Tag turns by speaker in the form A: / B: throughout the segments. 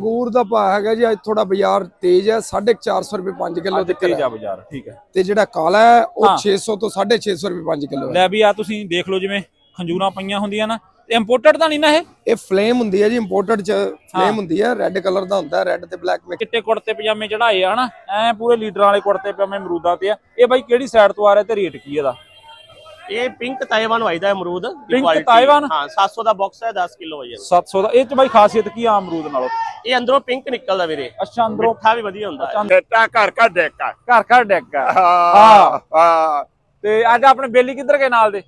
A: ਅੰਗੂਰ ਦਾ ਭਾਅ ਹੈਗਾ ਜੀ ਅੱਜ ਥੋੜਾ ਬਾਜ਼ਾਰ ਤੇਜ਼ ਹੈ 450 ਰੁਪਏ 5 ਕਿਲੋ ਦੇ
B: ਤੇਜ ਆ ਬਾਜ਼ਾਰ ਠੀਕ ਹੈ।
A: ਤੇ ਜਿਹੜਾ ਕਾਲਾ ਹੈ ਉਹ
B: ਹਾਂ।
A: 600 ਤੋਂ 650 ਰੁਪਏ 5 ਕਿਲੋ
B: ਲੈ ਵੀ ਆ ਤੁਸੀਂ ਦੇਖ ਲਓ ਜਿਵੇਂ ਖੰਜੂਰਾਂ ਪਈਆਂ ਹੁੰਦੀਆਂ ਨਾ ਇੰਪੋਰਟਡ ਤਾਂ ਨਹੀਂ ਨਾ ਇਹ?
A: ਇਹ ਫਲੇਮ ਹੁੰਦੀ ਹੈ ਜੀ ਇੰਪੋਰਟਡ ਚ ਫਲੇਮ ਹੁੰਦੀ ਹੈ ਰੈੱਡ ਕਲਰ ਦਾ ਹੁੰਦਾ ਰੈੱਡ ਤੇ ਬਲੈਕ ਮਿਕਸ
B: ਚਿੱਟੇ ਕੁੜਤੇ ਪਜਾਮੇ ਚੜਾਏ ਆ ਹਨਾ ਐ ਪੂਰੇ ਲੀਡਰਾਂ ਵਾਲੇ ਕੁੜਤੇ ਪਜਾਮੇ ਅਮਰੂਦਾਂ ਤੇ ਆ। ਇਹ ਬਾਈ ਕਿਹੜੀ ਸਾਈਡ ਤੋਂ ਆ ਰਿਹਾ ਤੇ ਰੇਟ ਕੀ ਇਹਦਾ?
C: ਇਹ ਪਿੰਕ ਤਾਇਵਾਨ ਵਾਈਦਾ ਹੈ ਅਮਰੂਦ ਦੀ
B: Pink
C: quality।
B: ਤਾਇਵਾਨ?
C: ਹਾਂ 700 ਦਾ ਬਾਕਸ ਹੈ 10 ਕਿਲੋ ਵਜੇ
B: 700 ਦਾ। ਇਹ ਚ ਬਾਈ ਖਾਸੀਅਤ ਕੀ ਆ ਅਮਰੂਦ ਨਾਲੋਂ?
C: ਇਹ ਅੰਦਰੋਂ ਪਿੰਕ ਨਿਕਲਦਾ ਵੀਰੇ।
B: ਅੱਛਾ ਅੰਦਰੋਂ
C: ਮਿੱਠਾ ਵੀ ਵਧੀਆ ਹੁੰਦਾ ਹੈ।
D: ਡੇਟਾ ਘਰ ਘਰ ਡੇਕਾ
B: ਘਰ ਘਰ ਡੈਕ ਆ
D: ਹਾਂ ਹਾਂ।
B: ਤੇ ਅੱਜ ਆਪਣੇ ਬੇਲੀ ਕਿੱਧਰ ਗਏ ਨਾਲ ਦੇ?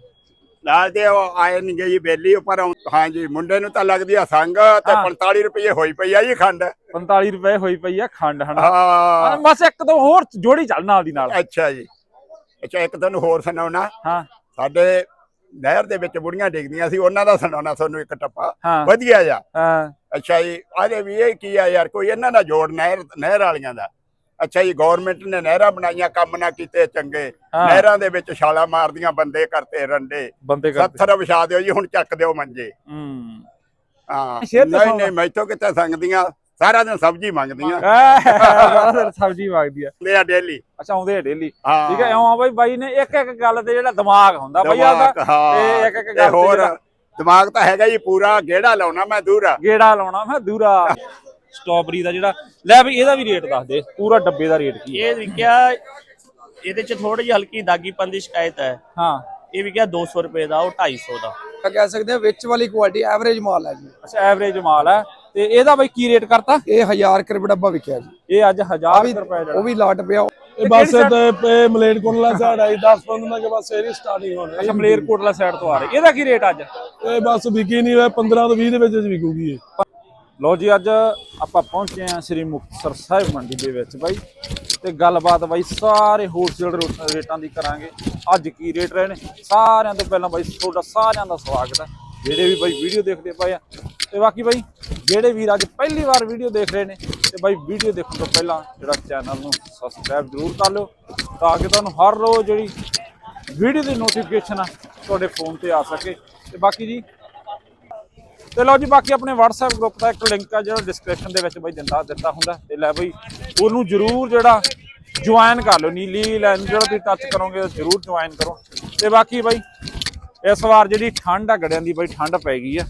D: ਨਾਲ ਦੇ ਉਹ ਆਏ ਨਹੀਂ ਗਈ ਬੇਲੀ ਉੱਪਰ। ਹਾਂ ਜੀ ਮੁੰਡੇ ਨੂੰ ਤਾਂ ਲੱਗਦੀ ਆ ਸੰਗ ਤੇ
B: ਹਾਂ।
D: 45 ਰੁਪਏ ਹੋਈ ਪਈ ਆ ਜੀ ਖੰਡ।
B: 45 ਰੁਪਏ ਹੋਈ ਪਈ ਆ ਖੰਡ ਹਨਾ?
D: ਹਾਂ
B: ਬਸ ਇੱਕ ਦੋ ਹੋਰ ਜੋੜੀ ਚੱਲ ਨਾਲ ਦੀ ਨਾਲ।
D: ਅੱਛਾ ਜੀ। ਅੱਛਾ ਇੱਕ ਤੁਹਾਨੂੰ ਹੋਰ ਸੁਣਾਉਣਾ।
B: ਹਾਂ।
D: ਸਾਡੇ ਨਹਿਰ ਦੇ ਵਿੱਚ ਬੁੜੀਆਂ ਡਿੱਗਦੀਆਂ ਸੀ ਉਹਨਾਂ ਦਾ ਸੁਣਾਉਣਾ ਤੁਹਾਨੂੰ ਇੱਕ ਟੱਪਾ। ਵਧੀਆ ਜਾ
B: ਹਾਂ।
D: ਅੱਛਾ ਜੀ ਆਦੇ ਵੀ ਇਹ ਕੀ ਆ ਯਾਰ ਕੋਈ ਇਹਨਾਂ ਦਾ ਜੋੜ ਨਹਿਰ ਨਹਿਰ ਵਾਲੀਆਂ ਦਾ? ਅੱਛਾ ਜੀ ਗਵਰਨਮੈਂਟ ਨੇ ਨਹਿਰਾਂ ਬਣਾਈਆਂ ਕੰਮ ਨਾ ਕੀਤੇ ਚੰਗੇ। ਨਹਿਰਾਂ ਦੇ ਵਿੱਚ ਛਾਲਾ ਮਾਰਦੀਆਂ ਬੰਦੇ ਕਰਤੇ ਰੰਡੇ।
B: ਬੰਦੇ ਕਰਦੇ
D: ਸੱਥਰ ਵਿਛਾ ਦਿਓ ਜੀ ਹੁਣ ਚੱਕ ਦਿਓ ਮੰਜੇ।
B: ਹੂੰ।
D: ਨਹੀਂ। ਨਹੀਂ ਮੈਥੋਂ ਕਿਤੇ ਸੰਗਦੀਆਂ? ਸਾਰਾ ਦਿਨ ਸਬਜ਼ੀ ਮੰਗਦੀਆਂ।
B: ਐ ਸਬਜ਼ੀ ਵਾਗਦੀ ਆ
D: ਲੈ ਆ ਡੇਲੀ
B: ਅੱਛਾ ਆਉਂਦੇ ਆ ਡੇਲੀ ਠੀਕ ਹੈ ਇਉਂ ਆ ਬਾਈ ਬਾਈ ਨੇ ਇੱਕ ਇੱਕ ਗੱਲ ਤੇ ਜਿਹੜਾ ਦਿਮਾਗ ਹੁੰਦਾ ਬਈ
D: ਹਾਂ।
B: ਤੇ ਇੱਕ ਇੱਕ ਗੱਲ ਤੇ
D: ਹੋਰ ਦਿਮਾਗ ਤਾਂ ਹੈਗਾ ਜੀ ਪੂਰਾ ਗੇੜਾ ਲਾਉਣਾ ਮੈਂ ਦੂਰਾ।
B: ਗੇੜਾ ਲਾਉਣਾ ਮੈਂ ਦੂਰਾ। ਸਟ੍ਰਾਬਰੀ ਦਾ ਜਿਹੜਾ ਲੈ ਵੀ ਇਹਦਾ ਵੀ ਰੇਟ ਦੱਸ ਦੇ ਪੂਰਾ ਡੱਬੇ ਦਾ ਰੇਟ ਕੀ ਹੈ?
C: ਇਹ ਵਿਕਿਆ ਇਹਦੇ ਚ ਥੋੜੀ ਜਿਹੀ ਹਲਕੀ ਦਾਗੀਪਨ ਦੀ ਸ਼ਿਕਾਇਤ ਹੈ।
B: ਹਾਂ।
C: ਇਹ ਵਿਕਿਆ 200 ਰੁਪਏ ਦਾ ਉਹ 250 ਦਾ।
A: ਕਹਿ ਸਕਦੇ ਹਾਂ ਵਿੱਚ ਵਾਲੀ ਕੁਆਲਿਟੀ ਐਵਰੇਜ ਮਾਲ ਹੈ ਜੀ।
B: ਅੱਛਾ ਐਵਰੇਜ ਮਾਲ ਹੈ। ਤੇ ਇਹਦਾ ਬਾਈ ਕੀ ਰੇਟ ਕਰਤਾ?
A: ਇਹ 1000 ਰੁਪਏ ਡੱਬਾ ਵਿਕਿਆ ਜੀ।
B: ਇਹ ਅੱਜ 1000
A: ਵੀ
B: ਰੁਪਏ
A: ਉਹ ਵੀ ਲਾਟ ਪਿਆ।
E: ਇਹ ਬਸ ਤੇ ਮਲੇਰਕੋਟਲਾ ਸਾਈਡ ਆਈ 10 15 ਕੇ ਬਾਅਦ ਸੇਰੀ ਸਟਾਰਟਿੰਗ ਹੋਣੀ।
B: ਅੱਛਾ ਮਲੇਰਕੋਟਲਾ ਸਾਈਡ ਤੋਂ ਆ ਰਹੇ। ਇਹਦਾ ਕੀ ਰੇਟ ਅੱਜ?
E: ਇਹ ਬਸ ਵਿਕੀ ਨਹੀਂ ਹੋਇਆ 15 ਤੋਂ 20 ਦੇ ਵਿੱਚ ਵਿਕੂਗੀ ਇਹ।
B: ਲੋ ਜੀ ਅੱਜ ਆਪਾਂ ਪਹੁੰਚੇ ਹਾਂ ਸ੍ਰੀ ਮੁਕਤਸਰ ਸਾਹਿਬ ਮੰਡੀ ਦੇ ਵਿੱਚ ਬਾਈ। ਤੇ ਗੱਲਬਾਤ ਬਾਈ ਸਾਰੇ ਹੋਲਸੇਲ ਰੇਟਾਂ ਦੀ ਕਰਾਂਗੇ। ਅੱਜ ਕੀ ਰੇਟ ਰਹੇ ਨੇ? ਸਾਰਿਆਂ ਤੋਂ ਪਹਿਲਾਂ ਬਾਈ ਤੁਹਾਡਾ ਸਾਰਿਆਂ ਦਾ ਸਵਾਗਤ ਹੈ। ਜਿਹੜੇ ਵੀ ਬਾਈ ਵੀਡੀਓ ਦੇਖਦੇ ਪਏ ਆ, ਤੇ ਬਾਕੀ ਬਾਈ ਜਿਹੜੇ ਵੀਰ ਅੱਜ ਪਹਿਲੀ ਵਾਰ ਵੀਡੀਓ ਦੇਖ ਰਹੇ ਨੇ, ਤੇ ਬਾਈ ਵੀਡੀਓ ਦੇਖਣ ਤੋਂ ਪਹਿਲਾਂ ਜਿਹੜਾ ਚੈਨਲ ਨੂੰ ਸਬਸਕ੍ਰਾਈਬ ਜ਼ਰੂਰ ਕਰ ਲਿਓ, ਤਾਂ ਕਿ ਤੁਹਾਨੂੰ ਹਰ ਰੋਜ਼ ਜਿਹੜੀ ਵੀਡੀਓ ਦੀ ਨੋਟੀਫਿਕੇਸ਼ਨ ਆ, ਤੁਹਾਡੇ ਫੋਨ ਤੇ ਆ ਸਕੇ। ਤੇ ਬਾਕੀ ਜੀ, ਤੇ ਲਓ ਜੀ, ਬਾਕੀ ਆਪਣੇ WhatsApp ਗਰੁੱਪ ਦਾ ਇੱਕ ਲਿੰਕ ਆ, ਜਿਹੜਾ ਡਿਸਕ੍ਰਿਪਸ਼ਨ ਦੇ ਵਿੱਚ ਬਈ ਦਿੰਦਾ ਦਿੱਤਾ ਹੁੰਦਾ। ਤੇ ਲੈ ਬਈ, ਉਹਨੂੰ ਜਰੂਰ ਜਿਹੜਾ ਜੁਆਇਨ ਕਰ ਲਓ, ਨੀਲੀ ਲਾਈਨ ਜਿਹੜਾ ਤੁਸੀਂ ਟੱਚ ਕਰੋਗੇ ਜਰੂਰ ਜੁਆਇਨ ਕਰੋ। ਤੇ ਬਾਕੀ ਬਾਈ ਇਸ ਵਾਰ ਜਿਹੜੀ ਠੰਡ ਆ ਗੜਿਆਂ ਦੀ ਬਈ, ਠੰਡ ਪੈ ਗਈ ਆ।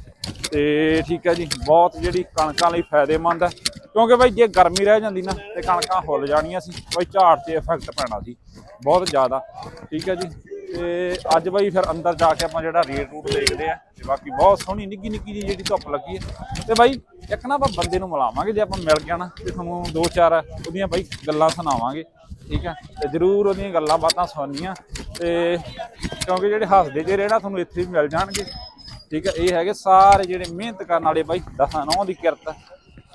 B: ਤੇ ਠੀਕ ਹੈ ਜੀ, ਬਹੁਤ ਜਿਹੜੀ ਕਣਕਾਂ ਲਈ ਫਾਇਦੇਮੰਦ ਹੈ ਕਿਉਂਕਿ ਬਈ, ਜੇ ਗਰਮੀ ਰਹਿ ਜਾਂਦੀ ਨਾ, ਤੇ ਕਣਕਾਂ ਹੁੱਲ ਜਾਣੀਆਂ ਸੀ। ਬਈ, ਝਾੜ ਤੇ ਇਫੈਕਟ ਪੈਣਾ ਸੀ, ਬਹੁਤ ਜ਼ਿਆਦਾ। ਠੀਕ ਹੈ ਜੀ, ਤੇ ਅੱਜ ਬਈ ਫਿਰ ਅੰਦਰ ਜਾ ਕੇ ਆਪਾਂ ਜਿਹੜਾ ਰੇਟ ਰੂਟ ਦੇਖਦੇ ਆ, ਤੇ ਬਾਕੀ ਬਹੁਤ ਸੋਹਣੀ, ਨਿੱਕੀ ਨਿੱਕੀ ਜਿਹੀ ਜਿਹੜੀ ਧੁੱਪ ਲੱਗੀ ਹੈ ਤੇ ਬਾਈ, ਇੱਕ ਨਾ ਆਪਾਂ ਬੰਦੇ ਨੂੰ ਮਿਲਾਵਾਂਗੇ, ਜੇ ਆਪਾਂ ਮਿਲ ਗਿਆ ਨਾ, ਤੇ ਤੁਹਾਨੂੰ ਦੋ ਚਾਰ ਉਹਦੀਆਂ ਬਾਈ ਗੱਲਾਂ ਸੁਣਾਵਾਂਗੇ। ਠੀਕ ਹੈ ਤੇ ਜਰੂਰ ਉਹਦੀਆਂ ਗੱਲਾਂ ਬਾਤਾਂ ਸੁਣਨੀਆਂ ਤੇ ਕਿਉਂਕਿ ਜਿਹੜੇ ਹੱਸਦੇ ਜੇ ਨਾ ਤੁਹਾਨੂੰ ਇੱਥੇ ਵੀ ਮਿਲ ਜਾਣਗੇ। ਠੀਕ ਹੈ ਇਹ ਹੈਗੇ ਸਾਰੇ ਜਿਹੜੇ ਮਿਹਨਤ ਕਰਨ ਵਾਲੇ ਬਾਈ, ਦਸਾਂ ਨੌਂ ਦੀ ਕਿਰਤ,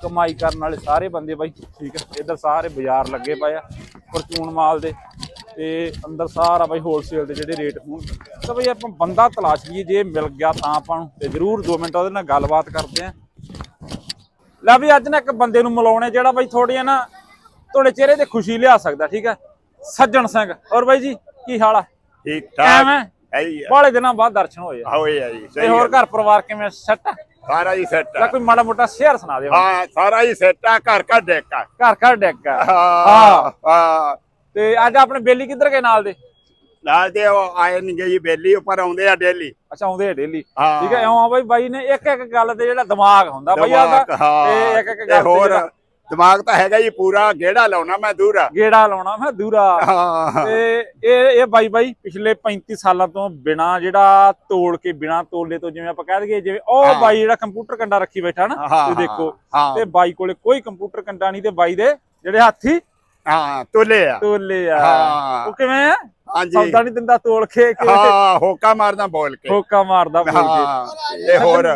B: ਕਮਾਈ ਕਰਨ ਵਾਲੇ ਸਾਰੇ ਬੰਦੇ ਬਾਈ, ਠੀਕ ਹੈ ਇੱਧਰ ਸਾਰੇ ਬਾਜ਼ਾਰ ਲੱਗੇ ਪਏ ਆ ਪਰਚੂਨ ਮਾਲ ਦੇ ਤੇ ਅੰਦਰ ਸਾਰਾ ਬਾਈ ਹੋਲਸੇਲ ਦੇ ਜਿਹੜੇ ਰੇਟ ਹੋਣ। ਤਾਂ ਬਈ ਆਪਾਂ ਬੰਦਾ ਤਲਾਸ਼ ਲਈਏ ਜੇ ਮਿਲ ਗਿਆ ਤਾਂ ਆਪਾਂ ਨੂੰ। ਤੇ ਜਰੂਰ 2 ਮਿੰਟ ਉਹਦੇ ਨਾਲ ਗੱਲਬਾਤ ਕਰਦੇ ਆਂ। ਲੈ ਵੀ ਅੱਜ ਨਾ ਇੱਕ ਬੰਦੇ ਨੂੰ ਮਿਲਾਉਣੇ ਜਿਹੜਾ ਬਾਈ ਥੋੜੀਆਂ ਨਾ ਤੁਹਾਡੇ ਚਿਹਰੇ ਤੇ ਖੁਸ਼ੀ ਲਿਆ ਸਕਦਾ ਠੀਕ ਹੈ? ਸੱਜਣ ਸਿੰਘ ਔਰ ਬਾਈ ਜੀ ਕੀ ਹਾਲ ਆ?
D: ਠੀਕ ਠਾਕ।
B: ਐਵੇਂ
D: ਹੈ ਆ
B: ਬਾਲੇ ਦਿਨਾਂ ਬਾਅਦ ਦਰਸ਼ਨ ਹੋਏ ਆ।
D: ਹੋਏ ਆ ਜੀ
B: ਤੇ ਹੋਰ। ਘਰ ਪਰਿਵਾਰ ਕਿਵੇਂ? ਸੈੱਟ ਆ?
D: ਸਾਰਾ ਹੀ ਸੈੱਟ ਆ।
B: ਕੋਈ ਮਾੜਾ ਮੋਟਾ ਸ਼ੇਅਰ ਸੁਣਾ ਦਿਓ।
D: ਹਾਂ ਸਾਰਾ ਹੀ ਸੈੱਟ ਆ ਘਰ ਘਰ ਡੇਕਾ
B: ਘਰ ਘਰ ਡੈਕ ਆ।
D: ਹਾਂ ਹਾਂ।
B: ਤੇ ਅੱਜ ਆਪਣੇ ਬੇਲੀ ਕਿੱਧਰ ਗਏ ਨਾਲ ਦੇ?
D: ਨਾਲ ਦੇ ਆਏ ਨਹੀਂ ਗਈ ਬੇਲੀ ਉੱਪਰ ਆਉਂਦੇ ਆ ਡੇਲੀ
B: ਅੱਛਾ ਆਉਂਦੇ ਆ ਡੇਲੀ ਠੀਕ ਹੈ ਇਉਂ ਆ ਬਾਈ ਬਾਈ ਨੇ ਇੱਕ ਇੱਕ ਗੱਲ ਤੇ ਜਿਹੜਾ ਦਿਮਾਗ ਹੁੰਦਾ ਬਈ ਆਦਾ ਤੇ ਇੱਕ ਇੱਕ ਗੱਲ ਤੇ
D: ਹੋਰ ਦਿਮਾਗ ਤਾਂ ਹੈਗਾ ਜੀ ਪੂਰਾ ਗੇੜਾ ਲਾਉਣਾ ਮੈਂ ਦੂਰਾ।
B: ਗੇੜਾ ਲਾਉਣਾ ਮੈਂ ਦੂਰਾ। ਤੇ ਇਹ ਇਹ ਬਾਈ ਬਾਈ ਪਿਛਲੇ 35 ਸਾਲਾਂ ਤੋਂ ਬਿਨਾ ਜਿਹੜਾ ਤੋੜ ਕੇ ਬਿਨਾ ਤੋਲੇ ਤੋਂ ਜਿਵੇਂ ਆਪਾਂ ਕਹਿ ਦਈਏ ਜਿਵੇਂ ਉਹ। ਬਾਈ ਜਿਹੜਾ ਕੰਪਿਊਟਰ ਕੰਡਾ ਰੱਖੀ ਬੈਠਾ ਨਾ ਤੁਸੀਂ ਦੇਖੋ ਤੇ ਬਾਈ ਕੋਲੇ ਕੋਈ ਕੰਪਿਊਟਰ ਕੰਡਾ ਨਹੀਂ ਤੇ ਬਾਈ ਦੇ ਜਿਹੜੇ ਹਾਥੀ
D: ਹਾਂ ਤੁਲੇ ਆ।
B: ਤੋਲੇ ਆ।
D: ਹਾਂ।
B: ਉਹ ਕਿਵੇਂ ਆ?
D: ਹਾਂਜੀ।
B: ਸੌਦਾ ਨਹੀਂ ਦਿੰਦਾ ਤੋਲ ਕੇ। ਕਿ
D: ਹਾਂ ਹੋਕਾ ਮਾਰਦਾ ਬੋਲ ਕੇ।
B: ਠੋਕਾ ਮਾਰਦਾ ਬੋਲ ਕੇ।
D: ਇਹ ਹੋਰ?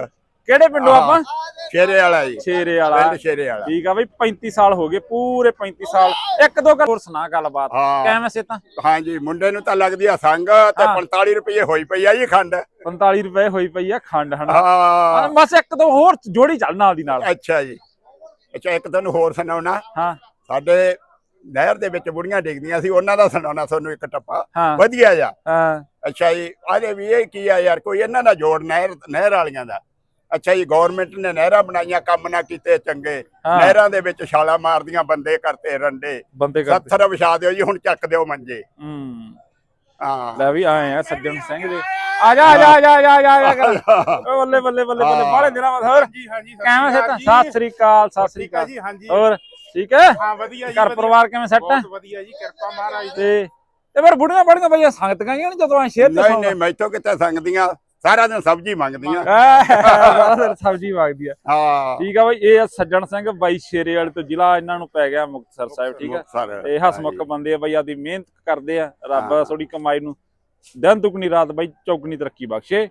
B: ਕਿਹੜੇ ਪਿੰਡੋਂ ਆਪਾਂ?
D: ਸ਼ੇਰੇ ਵਾਲਾ ਜੀ।
B: ਛੇਰੇ ਵਾਲਾ।
D: ਪਿੰਡ ਸ਼ੇਰੇ ਵਾਲਾ।
B: ਠੀਕ ਆ ਬਈ 35 ਸਾਲ ਹੋ ਗਏ ਪੂਰੇ 35 ਸਾਲ। ਇੱਕ ਦੋ ਗੱਲ ਹੋਰ ਸੁਣਾ ਗੱਲਬਾਤ। ਕਿਵੇਂ ਸੇ ਤਾਂ?
D: ਹਾਂਜੀ ਮੁੰਡੇ ਨੂੰ ਤਾਂ ਲੱਗਦੀ ਆ ਸੰਗ ਤੇ
B: ਹਾਂ।
D: 45 ਰੁਪਏ ਹੋਈ ਪਈ ਆ ਜੀ ਖੰਡ।
B: 45 ਰੁਪਏ ਹੋਈ ਪਈ ਆ ਖੰਡ ਹਨਾ?
D: ਹਾਂ।
B: ਬਸ ਇੱਕ ਦੋ ਹੋਰ ਜੋੜੀ ਚੱਲ ਨਾਲ ਦੀ ਨਾਲ।
D: ਅੱਛਾ ਜੀ। ਅੱਛਾ ਇੱਕ ਤੁਹਾਨੂੰ ਹੋਰ ਸੁਣਾਉਣਾ।
B: ਹਾਂ।
D: ਸਾਡੇ ਨਹਿਰ ਦੇ ਵਿੱਚ ਬੁੜੀਆਂ ਡਿੱਗਦੀਆਂ ਸੀ ਉਹਨਾਂ ਦਾ ਸੁਣਾਉਣਾ ਤੁਹਾਨੂੰ ਇੱਕ ਟੱਪਾ। ਵਧੀਆ ਜਾ
B: ਹਾਂ।
D: ਅੱਛਾ ਜੀ ਆਦੇ ਵੀ ਇਹ ਕੀ ਆ ਯਾਰ ਕੋਈ ਇਹਨਾਂ ਦਾ ਜੋੜ ਨਹਿਰ ਨਹਿਰ ਵਾਲੀਆਂ ਦਾ। ਅੱਛਾ ਜੀ ਗਵਰਨਮੈਂਟ ਨੇ ਨਹਿਰਾਂ ਬਣਾਈਆਂ ਕੰਮ ਨਾ ਕੀਤੇ ਚੰਗੇ।
B: ਹਾਂ।
D: ਨਹਿਰਾਂ ਦੇ ਵਿੱਚ ਛਾਲਾਂ ਮਾਰਦੀਆਂ ਬੰਦੇ ਕਰਤੇ ਰੰਡੇ।
B: ਬੰਦੇ
D: ਸੱਥਰ ਵਿਛਾ ਦਿਓ ਜੀ ਹੁਣ ਚੱਕ ਦਿਓ ਮੰਜੇ।
B: ਹੂੰ।
D: ਹਾਂ।
B: ਲੈ ਵੀ ਆਏ ਆ ਸੱਜਣ ਸਿੰਘ ਦੇ। ਆ ਜਾ ਆ ਜਾ ਆ ਜਾ ਆ ਜਾ ਆ ਜਾ, ਜਾ। ਬੱਲੇ ਬੱਲੇ ਬੱਲੇ ਬੱਲੇ ਬਾਲੇ ਦਿਨਾਂ ਬਾਅਦ ਹੋਰ।
F: ਜੀ
B: ਕਿਵੇਂ ਸੈਟ ਸਤਿ ਸ੍ਰੀ ਅਕਾਲ ਸਤਿ ਸ੍ਰੀ
F: ਹੈ
B: ਅਕਾਲ
F: ਜੀ ਹਾਂਜੀ।
B: ਹੋਰ ਠੀਕ ਹੈ?
F: ਹਾਂ ਵਧੀਆ ਜੀ
B: ਘਰ। ਪਰਿਵਾਰ ਕਿਵੇਂ ਸੈੱਟ ਹੈ
F: ਬਹੁਤ ਵਧੀਆ ਜੀ ਕਿਰਪਾ ਮਹਾਰਾਜ ਦੀ।
B: ਤੇ ਤੇ ਫਿਰ ਬੁੜੀਆਂ ਬੜੀਆਂ ਬਈਆਂ ਸੰਗਤਾਂ ਗਈਆਂ ਜਦੋਂ ਆ ਸ਼ੇਰ ਤੇ
D: ਨਹੀਂ ਨਹੀਂ ਮੈਥੋਂ ਕਿੱਥੇ ਸੰਗਦੀਆਂ ਸਾਰਾ ਦਿਨ ਸਬਜ਼ੀ ਮੰਗਦੀਆਂ।
B: ਨਹੀਂ ਸਬਜੀ ਵਗਦੀ ਆ
D: ਹਾਂ।
B: ਠੀਕ ਆ ਬਈ ਇਹ ਆ ਸੱਜਣ ਸਿੰਘ ਬਾਈ ਸ਼ੇਰੇ ਵਾਲੇ ਤੋਂ ਜ਼ਿਲ੍ਹਾ ਇਹਨਾਂ ਨੂੰ ਪੈ ਗਿਆ ਮੁਕਤਸਰ ਸਾਹਿਬ ਠੀਕ ਆ? ਇਹ ਹਸਮੁਖ ਬੰਦੇ ਆ ਬਈ ਆਦੀ ਮਿਹਨਤ ਕਰਦੇ ਆ ਰੱਬ ਥੋੜੀ ਕਮਾਈ ਨੂੰ ਦਿਨ ਦੁਗਣੀ ਰਾਤ ਬਈ ਚੌਗਣੀ ਤਰੱਕੀ ਬਖਸ਼ੇ।